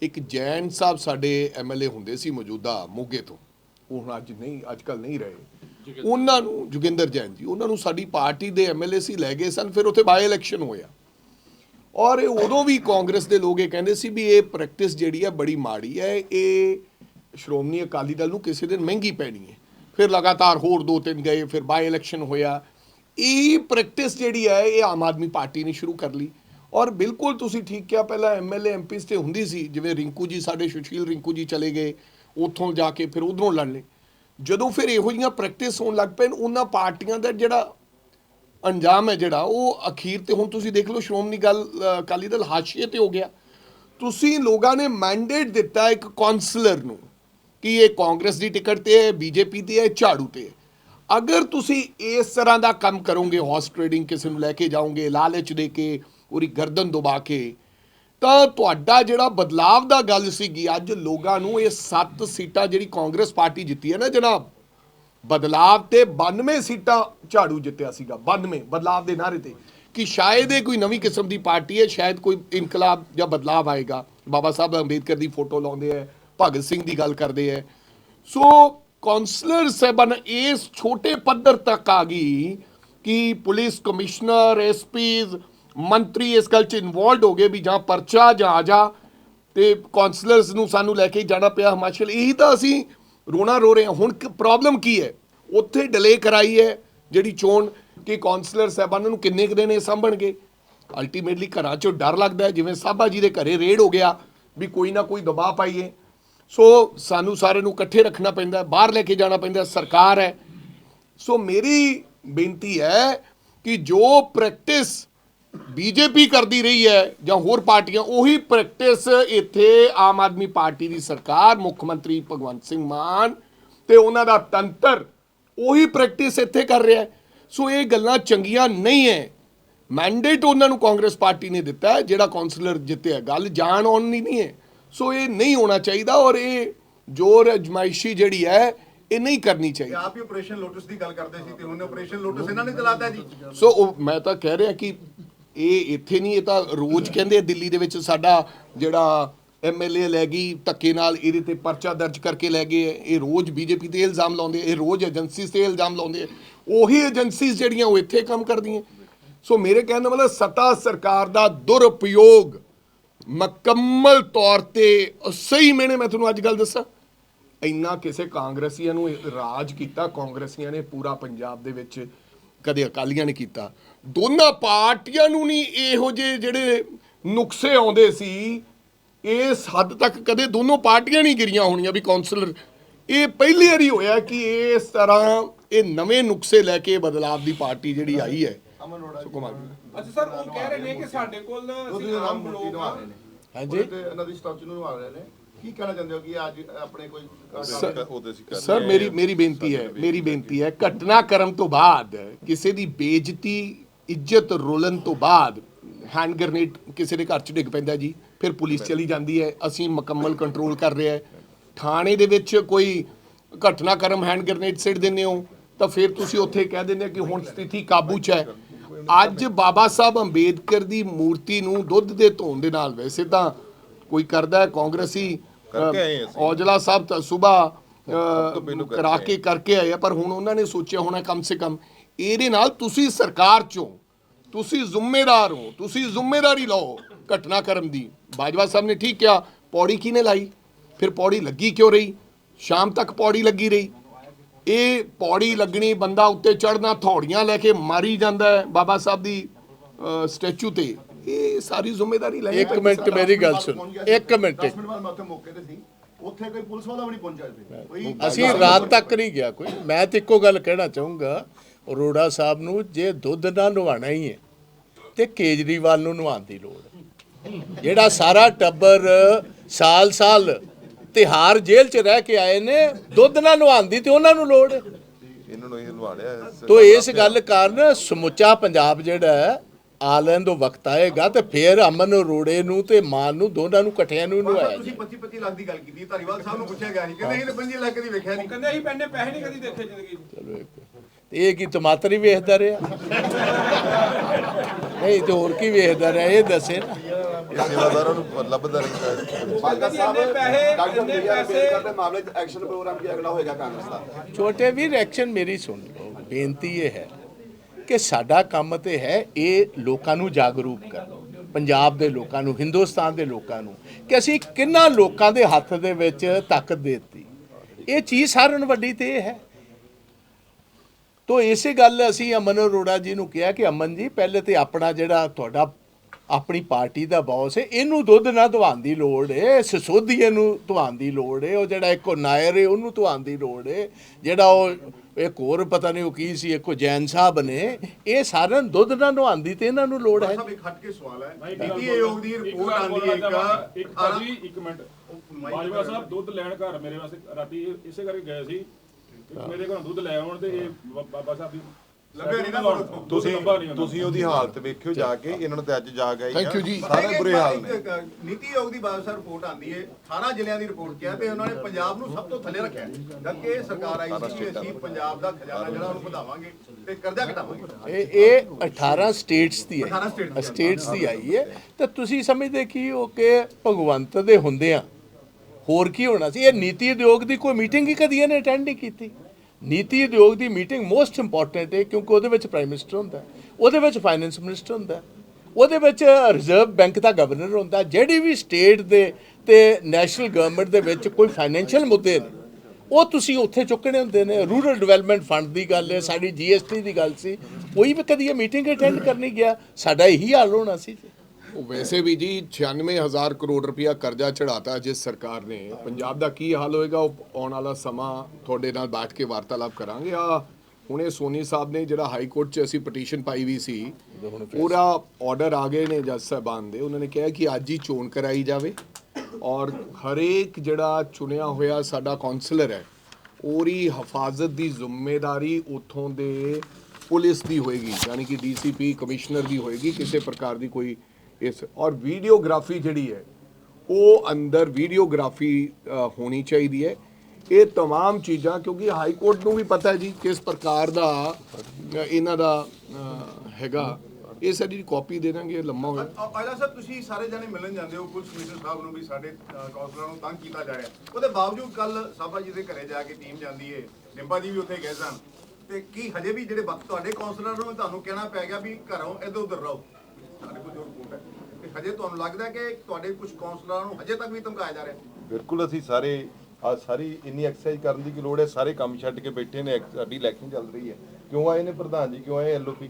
ਇੱਕ ਜੈਨ ਸਾਹਿਬ ਸਾਡੇ ਐਮਐਲਏ ਹੁੰਦੇ ਸੀ ਮੌਜੂਦਾ ਮੋਗੇ ਤੋਂ। ਉਹ ਹੁਣ ਅੱਜ ਨਹੀਂ ਅੱਜ ਕੱਲ ਨਹੀਂ ਰਹੇ। ਉਹਨਾਂ ਨੂੰ ਜੋਗਿੰਦਰ ਜੈਨ ਜੀ ਉਹਨਾਂ ਨੂੰ ਸਾਡੀ ਪਾਰਟੀ ਦੇ ਐਮਐਲਏ ਸੀ ਲੈ ਗਏ ਸਨ ਫਿਰ ਉੱਥੇ ਬਾਈ ਇਲੈਕਸ਼ਨ ਹੋਇਆ। ਔਰ ਇਹ ਉਦੋਂ ਵੀ ਕਾਂਗਰਸ ਦੇ ਲੋਕ ਇਹ ਕਹਿੰਦੇ ਸੀ ਵੀ ਇਹ ਪ੍ਰੈਕਟਿਸ ਜਿਹੜੀ ਹੈ ਬੜੀ ਮਾੜੀ ਹੈ ਇਹ ਸ਼੍ਰੋਮਣੀ ਅਕਾਲੀ ਦਲ ਨੂੰ ਕਿਸੇ ਦਿਨ ਮਹਿੰਗੀ ਪੈਣੀ ਹੈ। ਫਿਰ ਲਗਾਤਾਰ ਹੋਰ ਦੋ ਤਿੰਨ ਗਏ ਫਿਰ ਬਾਈ ਇਲੈਕਸ਼ਨ ਹੋਇਆ। ਇਹ ਪ੍ਰੈਕਟਿਸ ਜਿਹੜੀ ਹੈ, ਇਹ ਆਮ ਆਦਮੀ ਪਾਰਟੀ ਨੇ ਸ਼ੁਰੂ ਕਰ ਲਈ। ਔਰ ਬਿਲਕੁਲ ਤੁਸੀਂ ਠੀਕ ਕਿਹਾ, ਪਹਿਲਾਂ ਐਮਐਲਏ ਐਮਪੀਸ ਤੇ ਹੁੰਦੀ ਸੀ, ਜਿਵੇਂ ਰਿੰਕੂ ਜੀ, ਸਾਡੇ ਸੁਸ਼ੀਲ ਰਿੰਕੂ ਜੀ ਚਲੇ ਗਏ, ਉੱਥੋਂ ਜਾ ਕੇ ਫਿਰ ਉਧਰੋਂ ਲੜ ਲਏ ਜਦੋਂ ਫਿਰ ਇਹੋ ਜਿਹੀਆਂ ਪ੍ਰੈਕਟਿਸ ਹੋਣ ਲੱਗ ਪਏ ਉਹਨਾਂ ਪਾਰਟੀਆਂ ਦਾ ਜਿਹੜਾ ਅੰਜਾਮ ਹੈ ਜਿਹੜਾ, ਉਹ ਅਖੀਰ ਤੇ ਹੁਣ ਤੁਸੀਂ ਦੇਖ ਲਓ, ਸ਼੍ਰੋਮਣੀ ਗੱਲ ਅਕਾਲੀ ਦਲ ਹਾਸ਼ੀਏ ਤੇ ਹੋ ਗਿਆ। ਤੁਸੀਂ ਲੋਕਾਂ ਨੇ ਮੈਂਡੇਟ ਦਿੱਤਾ ਇੱਕ ਕਾਉਂਸਲਰ ਨੂੰ, ਕਿ ਇਹ ਕਾਂਗਰਸ ਦੀ ਟਿਕਟ ਤੇ ਹੈ, ਬੀਜੇਪੀ ਤੇ ਹੈ ਝਾੜੂ ਤੇ ਹੈ। ਅਗਰ ਤੁਸੀਂ ਇਸ ਤਰ੍ਹਾਂ ਦਾ ਕੰਮ ਕਰੋਗੇ ਹਾਰਸ ਟ੍ਰੇਡਿੰਗ ਕਿਸੇ ਨੂੰ ਲੈ ਕੇ ਜਾਓਗੇ, ਲਾਲਚ ਦੇ ਕੇ ਉਹਦੀ ਗਰਦਨ ਦਬਾ ਕੇ, ਤਾਂ ਤੁਹਾਡਾ ਜਿਹੜਾ ਬਦਲਾਵ ਦਾ ਗੱਲ ਸੀਗੀ, ਅੱਜ ਲੋਕਾਂ ਨੂੰ ਇਹ ਸੱਤ ਸੀਟਾਂ ਜਿਹੜੀ ਕਾਂਗਰਸ ਪਾਰਟੀ ਜਿੱਤੀ ਹੈ ਨਾ ਜਨਾਬ, ਬਦਲਾਵ ਤੇ 92 ਸੀਟਾਂ ਝਾੜੂ ਜਿੱਤਿਆ ਸੀਗਾ 92 ਬਦਲਾਵ ਦੇ ਨਾਰੇ ਤੇ, ਕਿ ਸ਼ਾਇਦ ਇਹ ਕੋਈ ਨਵੀਂ ਕਿਸਮ ਦੀ ਪਾਰਟੀ ਹੈ, ਸ਼ਾਇਦ ਕੋਈ ਇਨਕਲਾਬ ਜਾਂ ਬਦਲਾਵ ਆਏਗਾ। ਬਾਬਾ ਸਾਹਿਬ ਅੰਬੇਦਕਰ ਦੀ ਫੋਟੋ ਲਾਉਂਦੇ ਹੈ, ਭਗਤ ਸਿੰਘ ਦੀ ਗੱਲ ਕਰਦੇ ਹੈ। ਸੋ ਕਾਉਂਸਲਰ ਸਾਹਿਬਾਨ ਇਸ ਛੋਟੇ ਪੱਧਰ ਤੱਕ ਆ ਗਈ ਕਿ ਪੁਲਿਸ ਕਮਿਸ਼ਨਰ, ਐਸਪੀਜ਼, ਮੰਤਰੀ ਇਸ ਗੱਲ 'ਚ ਇਨਵੋਲਡ ਹੋ ਗਏ ਵੀ ਜਾਂ ਪਰਚਾ ਜਾਂ ਆ ਜਾ ਤੇ ਕਾਉਂਸਲਰਸ ਨੂੰ ਸਾਨੂੰ ਲੈ ਕੇ ਜਾਣਾ ਪਿਆ ਹਿਮਾਚਲ। ਇਹੀ ਤਾਂ ਅਸੀਂ ਰੋਣਾ ਰੋ ਰਹੇ ਹਾਂ। ਹੁਣ ਪ੍ਰੋਬਲਮ ਕੀ ਹੈ? ਉੱਥੇ ਡਿਲੇ ਕਰਾਈ ਹੈ ਜਿਹੜੀ ਚੋਣ ਕਿ ਕਾਉਂਸਲਰ ਸਾਹਿਬਾਨਾਂ ਨੂੰ ਕਿੰਨੇ ਕੁ ਦਿਨ ਇਹ ਸਾਂਭਣਗੇ? ਅਲਟੀਮੇਟਲੀ ਘਰਾਂ 'ਚੋਂ ਡਰ ਲੱਗਦਾ ਹੈ, ਜਿਵੇਂ ਸਾਬਾ ਜੀ ਦੇ ਘਰੇ ਰੇਡ ਹੋ ਗਿਆ ਵੀ ਕੋਈ ਨਾ ਕੋਈ ਦਬਾਅ ਪਾਈਏ। ਸੋ ਸਾਨੂੰ ਸਾਰਿਆਂ ਨੂੰ ਇਕੱਠੇ ਰੱਖਣਾ ਪੈਂਦਾ, ਬਾਹਰ ਲੈ ਕੇ ਜਾਣਾ ਪੈਂਦਾ, ਸਰਕਾਰ ਹੈ। ਸੋ ਮੇਰੀ ਬੇਨਤੀ ਹੈ ਕਿ ਜੋ ਪ੍ਰੈਕਟਿਸ ਬੀਜੇਪੀ ਕਰਦੀ ਰਹੀ ਹੈ ਜਾਂ ਹੋਰ ਪਾਰਟੀਆਂ, ਉਹੀ ਪ੍ਰੈਕਟਿਸ ਇੱਥੇ ਆਮ ਆਦਮੀ ਪਾਰਟੀ ਦੀ ਸਰਕਾਰ, ਮੁੱਖ ਮੰਤਰੀ ਭਗਵੰਤ ਸਿੰਘ ਮਾਨ ਤੇ ਉਹਨਾਂ ਦਾ ਤੰਤਰ, ਉਹੀ ਪ੍ਰੈਕਟਿਸ ਇੱਥੇ ਕਰ ਰਿਹਾ ਸੋ ਇਹ ਗੱਲਾਂ ਚੰਗੀਆਂ ਨਹੀਂ ਹੈ। ਮੈਂਡੇਟ ਉਹਨਾਂ ਨੂੰ ਕਾਂਗਰਸ ਪਾਰਟੀ ਨੇ ਦਿੱਤਾ ਜਿਹੜਾ ਕਾਉਂਸਲਰ ਜਿੱਤਿਆ। ਗੱਲ ਜਾਣ ਆਉਣ ਦੀ ਨਹੀਂ ਹੈ। ਸੋ ਇਹ ਨਹੀਂ ਹੋਣਾ ਚਾਹੀਦਾ ਔਰ ਇਹ ਜੋਰ ਅਜਮਾਇਸ਼ੀ ਜਿਹੜੀ ਹੈ ਇਹ ਨਹੀਂ ਕਰਨੀ ਚਾਹੀਦੀ। ਆਪ ਹੀ ਆਪਰੇਸ਼ਨ ਲੋਟਸ ਦੀ ਗੱਲ ਕਰਦੇ ਸੀ ਤੇ ਹੁਣ ਆਪਰੇਸ਼ਨ ਲੋਟਸ ਇਹਨਾਂ ਨੇ ਚਲਾਤਾ ਜੀ। ਸੋ ਮੈਂ ਤਾਂ ਕਹਿ ਰਿਹਾ ਕਿ ਇਹ ਇੱਥੇ ਨਹੀਂ ਇਹ ਤਾਂ ਰੋਜ਼ ਕਹਿੰਦੇ ਦਿੱਲੀ ਦੇ ਵਿੱਚ ਸਾਡਾ ਜਿਹੜਾ ਐਮਐਲਏ ਲੈ ਗਈ ਧੱਕੇ ਨਾਲ ਇਹਦੇ ਤੇ ਪਰਚਾ ਦਰਜ ਕਰਕੇ ਲੈ ਗਏ। ਇਹ ਰੋਜ਼ ਬੀਜੇਪੀ ਤੇ ਇਲਜ਼ਾਮ ਲਾਉਂਦੇ ਇਹ ਰੋਜ਼ ਏਜੰਸੀ ਤੇ ਇਲਜ਼ਾਮ ਲਾਉਂਦੇ ਉਹੀ ਏਜੰਸੀਜ਼ ਜਿਹੜੀਆਂ ਉਹ ਇੱਥੇ ਕੰਮ ਕਰਦੀਆਂ। ਸੋ ਮੇਰੇ ਕਹਿਣ ਦਾ ਮਤਲਬ ਸੱਤਾ ਸਰਕਾਰ ਦਾ ਦੁਰਉਪਯੋਗ ਮੁਕੰਮਲ ਤੌਰ ਤੇ ਸਹੀ ਮੈਨੇ ਮੈਂ ਤੁਹਾਨੂੰ ਅੱਜ ਗੱਲ ਦੱਸਾਂ। ਇੰਨਾ ਕਿਸੇ ਕਾਂਗਰਸੀਆਂ ਨੂੰ ਰਾਜ ਕੀਤਾ, ਕਾਂਗਰਸੀਆਂ ਨੇ ਪੂਰਾ ਪੰਜਾਬ ਦੇ ਵਿੱਚ ਕਦੇ ਅਕਾਲੀਆਂ ਨੇ ਕੀਤਾ। ਦੋਨਾਂ ਪਾਰਟੀਆਂ ਨੂੰ ਨਹੀਂ ਇਹੋ ਜਿਹੇ ਜਿਹੜੇ ਨੁਕਸੇ ਆਉਂਦੇ ਸੀ, ਇਸ ਹੱਦ ਤੱਕ ਕਦੇ ਦੋਨੋਂ ਪਾਰਟੀਆਂ ਨਹੀਂ ਗਿਰੀਆਂ ਹੋਣੀਆਂ ਵੀ ਕਾਉਂਸਲਰ ਇਹ ਪਹਿਲੀ ਵਾਰੀ ਹੋਇਆ ਕਿ ਇਸ ਤਰ੍ਹਾਂ ਇਹ ਨਵੇਂ ਨੁਕਸੇ ਲੈ ਕੇ ਬਦਲਾਵ ਦੀ ਪਾਰਟੀ ਜਿਹੜੀ ਆਈ ਹੈ ਸੁਕੁਮਾਰ ਜੀ ਅੱਛਾ ਸਰ ਉਹ ਕਹਿ ਰਹੇ ਨੇ ਕਿ ਸਾਡੇ ਕੋਲ ਅਸੀਂ ਆਮ ਲੋਕ ਆ ਹਾਂਜੀ। ਤੇ ਇਹਨਾਂ ਦੀ ਸਟਾਚੂ ਨੂੰ ਆ ਰਹੇ ਨੇ। ਕੀ ਕਹਿਣਾ ਚਾਹੁੰਦੇ ਹੋ ਕਿ ਅੱਜ ਆਪਣੇ ਕੋਈ ਉਹਦੇ ਸੀ ਕਰ ਸਰ ਮੇਰੀ ਮੇਰੀ ਬੇਨਤੀ ਹੈ ਮੇਰੀ ਬੇਨਤੀ ਹੈ ਘਟਨਾਕ੍ਰਮ ਤੋਂ ਬਾਅਦ ਕਿਸੇ ਦੀ ਬੇਇੱਜ਼ਤੀ ਇੱਜ਼ਤ ਰੋਲਣ ਤੋਂ ਬਾਅਦ ਹੈਂਡ ਗ੍ਰਨੇਡ ਕਿਸੇ ਦੇ ਘਰ 'ਚ ਡਿੱਗ ਪੈਂਦਾ ਜੀ ਫਿਰ ਪੁਲਿਸ ਚਲੀ ਜਾਂਦੀ ਹੈ ਅਸੀਂ ਮੁਕੰਮਲ ਕੰਟਰੋਲ ਕਰ ਰਹੇ ਹਾਂ। ਥਾਣੇ ਦੇ ਵਿੱਚ ਕੋਈ ਘਟਨਾਕ੍ਰਮ ਹੈਂਡ ਗ੍ਰਨੇਡ ਸਿੱਟ ਦਿੰਦੇ ਹੋ ਤਾਂ ਫਿਰ ਤੁਸੀਂ ਉੱਥੇ ਕਹਿ ਦਿੰਦੇ ਹੋ ਕਿ ਹੁਣ ਸਥਿਤੀ ਕਾਬੂ 'ਚ ਹੈ। ਅੱਜ ਬਾਬਾ ਸਾਹਿਬ ਅੰਬੇਦਕਰ ਦੀ ਮੂਰਤੀ ਨੂੰ ਦੁੱਧ ਦੇ ਧੋਣ ਦੇ ਨਾਲ ਵੈਸੇ ਤਾਂ ਕੋਈ ਕਰਦਾ ਕਾਂਗਰਸੀ। ਔਜਲਾ ਸਾਹਿਬ ਤਾਂ ਸਵੇਰ ਕਰਾ ਕੇ ਕਰਕੇ ਆਏ ਪਰ ਹੁਣ ਉਹਨਾਂ ਨੇ ਸੋਚਿਆ ਹੋਣਾ ਕਮ ਸੇ ਕਮ ਇਹਦੇ ਨਾਲ ਤੁਸੀਂ ਸਰਕਾਰ ਚੋਂ ਤੁਸੀਂ ਜ਼ਿੰਮੇਦਾਰ ਹੋ ਤੁਸੀਂ ਜ਼ਿੰਮੇਵਾਰੀ ਲਓ ਘਟਨਾਕ੍ਰਮ ਦੀ। ਬਾਜਵਾ ਸਾਹਿਬ ਨੇ ਠੀਕ ਕਿਹਾ ਪੌੜੀ ਕਿਹਨੇ ਲਾਈ? ਫਿਰ ਪੌੜੀ ਲੱਗੀ ਕਿਉਂ ਰਹੀ? ਸ਼ਾਮ ਤੱਕ ਪੌੜੀ ਲੱਗੀ ਰਹੀ। ਇਹ ਪੌੜੀ ਲੱਗਣੀ ਬੰਦਾ ਉੱਤੇ ਚੜਨਾ ਥੌੜੀਆਂ ਲੈ ਕੇ ਮਾਰੀ ਜਾਂਦਾ ਹੈ ਬਾਬਾ ਸਾਹਿਬ ਦੀ ਸਟੈਚੂ ਤੇ। ਇਹ ਸਾਰੀ ਜ਼ਿੰਮੇਵਾਰੀ ਲੈ ਇੱਕ ਮਿੰਟ ਮੇਰੀ ਗੱਲ ਸੁਣ। ਇੱਕ ਮਿੰਟ। 10 ਮਿੰਟ ਬਾਅਦ ਮੈਂ ਉੱਥੇ ਮੌਕੇ ਤੇ ਸੀ। ਉੱਥੇ ਕੋਈ ਪੁਲਿਸ ਵਾਲਾ ਵੀ ਨਹੀਂ ਪਹੁੰਚਿਆ ਇੱਥੇ। ਕੋਈ ਅਸੀਂ ਰਾਤ ਤੱਕ ਨਹੀਂ ਗਿਆ ਕੋਈ। ਮੈਂ ਤੇ ਇੱਕੋ ਗੱਲ ਕਹਿਣਾ ਚਾਹੂੰਗਾ ਅਰੋੜਾ ਸਾਹਿਬ ਨੂੰ ਜੇ ਦੁੱਧ ਨਾ ਨਵਾਣਾ ਹੀ ਹੈ ਤੇ ਕੇਜਰੀਵਾਲ ਨੂੰ ਨਵਾਉਣ ਦੀ ਲੋੜ। ਜਿਹੜਾ ਸਾਰਾ ਟੱਬਰ ਸਾਲ-ਸਾਲ ਤਿਹਾਰ ਜੇਲ੍ਹ 'ਚ ਰਹਿ ਕੇ ਆਏ ਨੇ ਦੁੱਧ ਨਾ ਨਵਾਉਣ ਦੀ ਤੇ ਉਹਨਾਂ ਨੂੰ ਲੋੜ। ਹੈ ਇਹਨਾਂ ਨੂੰ ਇਹ ਲਵਾ ਲਿਆ ਤੋ ਇਸ ਗੱਲ ਕਾਰਨ ਸਮੁੱਚਾ ਪੰਜਾਬ ਜਿਹੜਾ ਹੈ ਆ ਲੈਣ ਤੋਂ ਵਕਤ ਆਏਗਾ ਤੇ ਫਿਰ ਅਮਨ ਅਰੋੜੇ ਨੂੰ ਤੇ ਮਾਨ ਨੂੰ ਦੋਨਾਂ ਨੂੰ ਇਕੱਠਿਆਂ ਨੂੰ ਨਵਾਇਆ ਤੁਸੀਂ ਜਾਏ 25 25 ਲੱਖ ਦੀ ਗੱਲ ਕੀਤੀ ਧਾਰੀਵਾਲ ਸਾਹਿਬ ਨੂੰ ਪੁੱਛਿਆ ਗਿਆ ਨਹੀਂ ਕਹਿੰਦੇ ਇਹ ਤਾਂ 25 ਲੱਖ ਦੀ ਵੇਖਿਆ ਨਹੀਂ ਕਹਿੰਦੇ ਅਸੀਂ ਪੈਨੇ ਪੈਸੇ ਨਹੀਂ ਕਦੀ ਦੇਖੇ ਜ਼ਿੰਦਗੀ ਚਲੋ ਇੱਕ ਤੇ ਇਹ ਕੀ ਟਮਾਟਰ ਹੀ ਵੇਖਦਾ ਰਿਹਾ? ਨਹੀਂ ਤੇ ਹੋਰ ਕੀ ਵੇਖਦਾ ਰਿਹਾ? ਇਹ ਦੱਸੇ ਨਾ। ਸੇਵਾਦਾਰਾਂ ਨੂੰ ਲੱਭਦਾ ਰਹਿੰਦਾ ਹੈ ਬਾਜਵਾ ਸਾਹਿਬ ਪੈਸੇ ਇੰਨੇ ਪੈਸੇ। ਦੇ ਮਾਮਲੇ 'ਚ ਐਕਸ਼ਨ ਪ੍ਰੋਗਰਾਮ ਕੀ ਅਗਲਾ ਹੋਏਗਾ ਕਾਂਗਰਸ ਦਾ? ਛੋਟੇ ਵੀਰ ਐਕਸ਼ਨ ਮੇਰੀ ਸੁਣ ਲਓ। ਬੇਨਤੀ ਇਹ ਹੈ ਕਿ ਸਾਡਾ ਕੰਮ ਤੇ ਹੈ ਇਹ ਲੋਕਾਂ ਨੂੰ ਜਾਗਰੂਕ ਕਰਨਾ। ਪੰਜਾਬ ਦੇ ਲੋਕਾਂ ਨੂੰ ਹਿੰਦੁਸਤਾਨ ਦੇ ਲੋਕਾਂ ਨੂੰ ਕਿ ਅਸੀਂ ਕਿੰਨਾ ਲੋਕਾਂ ਦੇ ਹੱਥ ਦੇ ਵਿੱਚ ਤਾਕਤ ਦੇ ਦਿੱਤੀ। ਇਹ ਚੀਜ਼ ਸਾਰਿਆਂ ਨਾਲੋਂ ਵੱਡੀ ਤੇ ਇਹ ਹੈ। ਤੋ ਇਸੇ ਗੱਲ ਅਸੀਂ ਅਮਨ ਅਰੋੜਾ ਜੀ ਨੂੰ ਕਿਹਾ ਕਿ ਅਮਨ ਜੀ ਪਹਿਲੇ ਤੇ ਆਪਣਾ ਜਿਹੜਾ ਤੁਹਾਡਾ ਆਪਣੀ ਪਾਰਟੀ ਦਾ ਬੌਸ ਹੈ ਇਹਨੂੰ ਦੁੱਧ ਨਾ ਧਵਾਉਣ ਦੀ ਲੋੜ ਹੈ ਸਸੋਧੀਏ ਨੂੰ ਧਵਾਉਣ ਦੀ ਲੋੜ ਹੈ ਉਹ ਜਿਹੜਾ ਇੱਕੋ ਨਾਇਰ ਹੈ ਉਹਨੂੰ ਧਵਾਉਣ ਦੀ ਲੋੜ ਹੈ ਜਿਹੜਾ ਉਹ ਇੱਕ ਹੋਰ ਪਤਾ ਨਹੀਂ ਉਹ ਕੀ ਸੀ ਇੱਕੋ ਜੈਨ ਸਾਹਿਬ ਨੇ ਇਹ ਸਾਰਿਆਂ ਨੂੰ ਦੁੱਧ ਨਾ ਨਵਾਉਣ ਦੀ ਤੇ ਇਹਨਾਂ ਨੂੰ ਲੋੜ ਹੈ। ਸਾਹਿਬ ਇੱਕ ਹਟ ਕੇ ਸਵਾਲ ਹੈ। ਨੀਤੀ ਆਯੋਗ ਦੀ ਰਿਪੋਰਟ ਆਂਦੀ ਹੈ ਇੱਕ ਇੱਕ ਭਾਜੀ ਇੱਕ ਮਿੰਟ। ਬਾਜਵਾ ਸਾਹਿਬ ਦੁੱਧ ਲੈਣ ਘਰ ਮੇਰੇ ਵਾਸਤੇ ਰਾਤੀ ਇਸੇ ਕਰਕੇ ਗਏ ਸੀ। ਮੇਰੇ ਘਰੋਂ ਦੁੱਧ ਲੈ ਆਉਣ ਤੇ ਇਹ ਬਾਬਾ ਸਾਹਿਬ ਦੀ ਲੱਭਿਆ ਨਹੀਂ ਨਾ ਤੁਹਾਨੂੰ। ਤੁਸੀਂ ਹੁੰਦਾ। ਤੁਸੀਂ ਉਹਦੀ ਹਾਲਤ ਵੇਖਿਓ ਜਾ ਕੇ ਇਹਨਾਂ ਨੂੰ ਤੇ ਅੱਜ ਜਾ ਕੇ Thank you ਜੀ। ਸਾਰੇ ਬੁਰੇ ਹਾਲ ਨੇ। ਨੀਤੀ ਆਯੋਗ ਦੀ ਬਾਦ ਸਰ ਰਿਪੋਰਟ ਆਂਦੀ ਹੈ 18 ਜ਼ਿਲ੍ਹਿਆਂ ਦੀ ਰਿਪੋਰਟ ਕਿਹਾ ਤੇ ਉਹਨਾਂ ਨੇ ਪੰਜਾਬ ਨੂੰ ਸਭ ਤੋਂ ਥੱਲੇ ਰੱਖਿਆ। ਜਦਕਿ ਇਹ ਸਰਕਾਰ ਆਈ ਸੀ ਅਸੀਂ ਪੰਜਾਬ ਦਾ ਖਜ਼ਾਨਾ ਜਿਹੜਾ ਉਹਨੂੰ ਵਧਾਵਾਂਗੇ ਤੇ ਕਰਜ਼ਾ ਘਟਾਵਾਂਗੇ। ਇਹ ਇਹ 18 ਸਟੇਟਸ ਦੀ 18 ਹੈ। ਸਟੇਟਸ ਦੀ ਆਈ ਹੈ। ਤਾਂ ਤੁਸੀਂ ਸਮਝਦੇ ਕੀ ਹੋ ਕਿ ਭਗਵੰਤ ਦੇ ਹੁੰਦਿਆਂ ਹੋਰ ਕੀ ਹੋਣਾ ਸੀ? ਇਹ ਨੀਤੀ ਉਦਯੋਗ ਦੀ ਕੋਈ ਮੀਟਿੰਗ ਹੀ ਕਦੀ ਇਹਨੇ ਅਟੈਂਡ ਨਹੀਂ ਕੀਤੀ। ਨੀਤੀ ਉਦਯੋਗ ਦੀ ਮੀਟਿੰਗ ਮੋਸਟ ਇੰਪੋਰਟੈਂਟ ਹੈ ਕਿਉਂਕਿ ਉਹਦੇ ਵਿੱਚ ਪ੍ਰਾਈਮ ਮਿਨਿਸਟਰ ਹੁੰਦਾ ਉਹਦੇ ਵਿੱਚ ਫਾਈਨੈਂਸ ਮਿਨਿਸਟਰ ਹੁੰਦਾ ਉਹਦੇ ਵਿੱਚ ਰਿਜ਼ਰਵ ਬੈਂਕ ਦਾ ਗਵਰਨਰ ਹੁੰਦਾ ਜਿਹੜੀ ਵੀ ਸਟੇਟ ਦੇ ਤੇ ਨੈਸ਼ਨਲ ਗਵਰਨਮੈਂਟ ਦੇ ਵਿੱਚ ਕੋਈ ਫਾਈਨੈਂਸ਼ੀਅਲ ਮੁੱਦੇ ਨੇ, ਉਹ ਤੁਸੀਂ ਉੱਥੇ ਚੁੱਕਣੇ ਹੁੰਦੇ ਨੇ, ਰੂਰਲ ਡਿਵੈਲਪਮੈਂਟ ਫੰਡ ਦੀ ਗੱਲ ਹੈ, ਸਾਡੀ ਜੀਐਸਟੀ ਦੀ ਗੱਲ ਸੀ, ਕੋਈ ਵੀ ਕਦੀ ਇਹ ਮੀਟਿੰਗ ਅਟੈਂਡ ਕਰਨੀ ਗਿਆ, ਸਾਡਾ ਇਹੀ ਹਾਲ ਹੋਣਾ ਸੀ। ਵੈਸੇ ਵੀ ਜੀ 96000 ਕਰੋੜ ਰੁਪਇਆ ਕਰਜ਼ਾ ਚੜਾਤਾ ਜਿਸ ਸਰਕਾਰ ਨੇ। ਪੰਜਾਬ ਦਾ ਕੀ ਹਾਲ ਹੋਏਗਾ? ਉਹ ਆਉਣ ਵਾਲਾ ਸਮਾਂ ਤੁਹਾਡੇ ਨਾਲ ਬੈਠ ਕੇ ਵਾਰਤਾਲਾਪ ਕਰਾਂਗੇ। ਆ ਹੁਣੇ ਸੋਨੀ ਸਾਹਿਬ ਨੇ ਜਿਹੜਾ ਹਾਈ ਕੋਰਟ 'ਚ ਅਸੀਂ ਪਟੀਸ਼ਨ ਪਾਈ ਵੀ ਸੀ ਪੂਰਾ ਆਰਡਰ ਆ ਗਏ ਨੇ ਜੱਜ ਸਾਹਿਬਾਨ ਦੇ। ਉਹਨਾਂ ਨੇ ਕਿਹਾ ਕਿ ਅੱਜ ਹੀ ਚੋਣ ਕਰਾਈ ਜਾਵੇ ਔਰ ਹਰੇਕ ਜਿਹੜਾ ਚੁਣਿਆ ਹੋਇਆ ਸਾਡਾ ਕਾਉਂਸਲਰ ਹੈ ਉਹਦੀ ਹਿਫਾਜ਼ਤ ਦੀ ਜ਼ਿੰਮੇਵਾਰੀ ਉਥੋਂ ਦੇ ਪੁਲਿਸ ਦੀ ਹੋਏਗੀ ਯਾਨੀ ਕਿ ਡੀਸੀਪੀ ਕਮਿਸ਼ਨਰ ਦੀ ਹੋਏਗੀ ਕਿਸੇ ਪ੍ਰਕਾਰ ਦੀ ਕੋਈ ਇਸ ਔਰ ਵੀਡੀਓਗ੍ਰਾਫੀ ਜਿਹੜੀ ਹੈ ਉਹ ਅੰਦਰ ਵੀਡੀਓਗ੍ਰਾਫੀ ਅ, ਹੋਣੀ ਚਾਹੀਦੀ ਹੈ ਇਹ तमाम ਚੀਜ਼ਾਂ ਕਿਉਂਕਿ ਹਾਈ ਕੋਰਟ ਨੂੰ ਵੀ ਪਤਾ ਹੈ ਜੀ ਕਿਸ ਪ੍ਰਕਾਰ ਦਾ ਅ, ਇਹਨਾਂ ਦਾ ਅ, ਹੈਗਾ ਇਹ ਸਾਡੀ ਕਾਪੀ ਦੇ ਦਾਂਗੇ ਇਹ ਲੰਮਾ ਹੋਇਆ ਆਇਲਾ ਸਾਹਿਬ ਤੁਸੀਂ ਸਾਰੇ ਜਣੇ ਮਿਲਣ ਜਾਂਦੇ ਹੋ ਪੁਲਿਸ ਕਮਿਸ਼ਨਰ ਸਾਹਿਬ ਨੂੰ ਵੀ ਸਾਡੇ ਅ, ਕਾਉਂਸਲਰਾਂ ਨੂੰ ਤੰਗ ਕੀਤਾ ਜਾ ਰਿਹਾ ਉਹਦੇ ਬਾਵਜੂਦ ਕੱਲ ਸਾਬਾ ਜੀ ਦੇ ਘਰੇ ਜਾ ਕੇ ਟੀਮ ਜਾਂਦੀ ਏ ਡਿੰਪਾ ਜੀ ਵੀ ਉੱਥੇ ਗਏ ਸਨ ਤੇ ਕੀ ਹਜੇ ਵੀ ਜਿਹੜੇ ਵਕਤ ਤੁਹਾਡੇ ਕਾਉਂਸਲਰਾਂ ਨੂੰ ਤੁਹਾਨੂੰ ਕਹਿਣਾ ਪੈ ਗਿਆ ਵੀ ਘਰੋਂ ਇੱਧਰ ਉੱਧਰ ਰਹੋ ਸਾਡੇ ਕੋਲ ਜੋ ਰਿਪੋਰਟ ਹੈ ਤੇ ਹਜੇ ਤੁਹਾਨੂੰ ਲੱਗਦਾ ਕਿ ਤੁਹਾਡੇ ਕੁਝ ਕਾਉਂਸਲਰਾਂ ਨੂੰ ਹਜੇ ਤੱਕ ਵੀ ਧਮਕਾਇਆ ਜਾ ਰਿਹਾ ਬਿਲਕੁਲ, ਅਸੀਂ ਸਾਰੇ, ਆ ਸਾਰੀ ਇੰਨੀ ਐਕਸਰਸਾਈਜ਼ ਕਰਨ ਦੀ ਕੀ ਲੋੜ ਹੈ? ਸਾਰੇ ਕੰਮ ਛੱਡ ਕੇ ਬੈਠੇ ਨੇ ਸਾਡੀ ਇਲੈਕਸ਼ਨ ਚੱਲ ਰਹੀ ਹੈ। ਕਿਉਂ ਆਏ ਨੇ ਪ੍ਰਧਾਨ ਜੀ? ਕਿਉਂ ਆਏ ਐਲਓਪੀ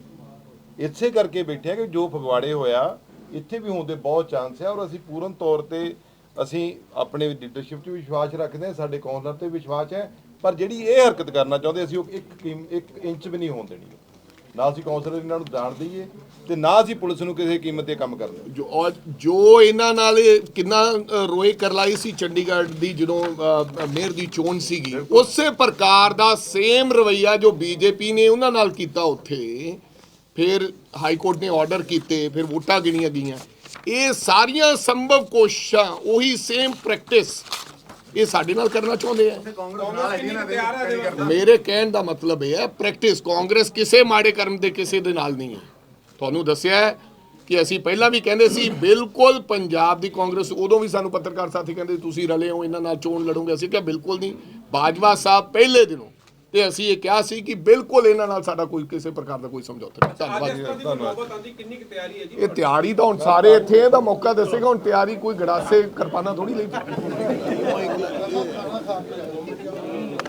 ਇਸੇ ਕਰਕੇ ਬੈਠੇ ਆ ਕਿ ਜੋ ਫਗਵਾੜੇ ਹੋਇਆ, ਇੱਥੇ ਵੀ ਹੋਣ ਦੇ ਬਹੁਤ ਚਾਂਸ ਹੈ ਔਰ ਅਸੀਂ ਪੂਰਨ ਤੌਰ ਤੇ ਅਸੀਂ ਆਪਣੇ ਲੀਡਰਸ਼ਿਪ 'ਚ ਵਿਸ਼ਵਾਸ ਰੱਖਦੇ ਹਾਂ, ਸਾਡੇ ਕੌਂਸਲਰ ਤੇ ਵਿਸ਼ਵਾਸ ਹੈ, ਪਰ ਜਿਹੜੀ ਇਹ ਹਰਕਤ ਕਰਨਾ ਚਾਹੁੰਦੇ, ਅਸੀਂ ਉਹ ਇੱਕ ਕੀਮ- ਇੱਕ ਇੰਚ ਵੀ ਨਹੀਂ ਹੋਣ ਦੇਣੀ। ਨਾ ਅਸੀਂ ਕੌਂਸਲਰ ਇਹਨਾਂ ਨੂੰ ਜਾਣ ਦਈਏ ਤੇ ਨਾ ਅਸੀਂ ਪੁਲਿਸ ਨੂੰ ਕਿਸੇ ਕੀਮਤ ਤੇ ਕੰਮ ਕਰਨ ਜੋ ਔਰ ਜੋ ਇਹਨਾਂ ਨਾਲ ਇਹ ਕਿੰਨਾ ਅ, ਰੋਏ ਕਰਲਾਈ ਸੀ ਚੰਡੀਗੜ੍ਹ ਦੀ ਜਦੋਂ ਅ, ਮੇਅਰ ਦੀ ਚੋਣ ਸੀਗੀ ਉਸੇ ਪ੍ਰਕਾਰ ਦਾ ਸੇਮ ਰਵਈਆ ਜੋ ਬੀਜੇਪੀ ਨੇ ਉਹਨਾਂ ਨਾਲ ਕੀਤਾ ਉੱਥੇ ਫਿਰ ਹਾਈ ਕੋਰਟ ਨੇ ਆਰਡਰ ਕੀਤੇ ਫਿਰ ਵੋਟਾਂ ਗਿਣੀਆਂ ਗਈਆਂ। ਇਹ ਸਾਰੀਆਂ ਸੰਭਵ ਕੋਸ਼ਿਸ਼ਾਂ ਉਹੀ ਸੇਮ ਪ੍ਰੈਕਟਿਸ ਇਹ ਸਾਡੇ ਨਾਲ ਕਰਨਾ ਚਾਹੁੰਦੇ ਆ। ਹੈ ਮੇਰੇ ਕਹਿਣ ਦਾ ਮਤਲਬ ਇਹ ਹੈ ਪ੍ਰੈਕਟਿਸ ਕਾਂਗਰਸ ਕਿਸੇ ਮਾੜੇ ਕਰਮ ਦੇ ਕਿਸੇ ਦੇ ਨਾਲ ਨਹੀਂ ਹੈ। ਤੁਹਾਨੂੰ ਦੱਸਿਆ ਕਿ ਅਸੀਂ ਪਹਿਲਾਂ ਵੀ ਕਹਿੰਦੇ ਸੀ, ਬਿਲਕੁਲ ਪੰਜਾਬ ਦੀ ਕਾਂਗਰਸ, ਉਦੋਂ ਵੀ ਸਾਨੂੰ ਪੱਤਰਕਾਰ ਸਾਥੀ ਕਹਿੰਦੇ, ਤੁਸੀਂ ਰਲੇ ਹੋ, ਇਹਨਾਂ ਨਾਲ ਚੋਣ ਲੜੋਗੇ। ਅਸੀਂ ਕਿਹਾ, ਬਿਲਕੁਲ ਨਹੀਂ। ਬਾਜਵਾ ਸਾਹਿਬ ਪਹਿਲੇ ਦਿਨੋਂ ਤੇ ਅਸੀਂ ਇਹ ਕਿਹਾ ਸੀ ਕਿ ਬਿਲਕੁਲ ਇਹਨਾਂ ਨਾਲ ਸਾਡਾ ਕੋਈ ਕਿਸੇ ਪ੍ਰਕਾਰ ਦਾ ਕੋਈ ਸਮਝੌਤਾ ਨਹੀਂ। ਧੰਨਵਾਦ ਦੀ ਜੀ? ਇਹ ਤਿਆਰੀ ਤਾਂ ਹੁਣ ਸਾਰੇ ਇੱਥੇ ਇਹਦਾ ਮੌਕਾ ਦੱਸੇਗਾ ਹੁਣ ਤਿਆਰੀ ਕੋਈ ਗੜਾਸੇ ਕਿਰਪਾਨਾਂ ਥੋੜੀ ਲਈ।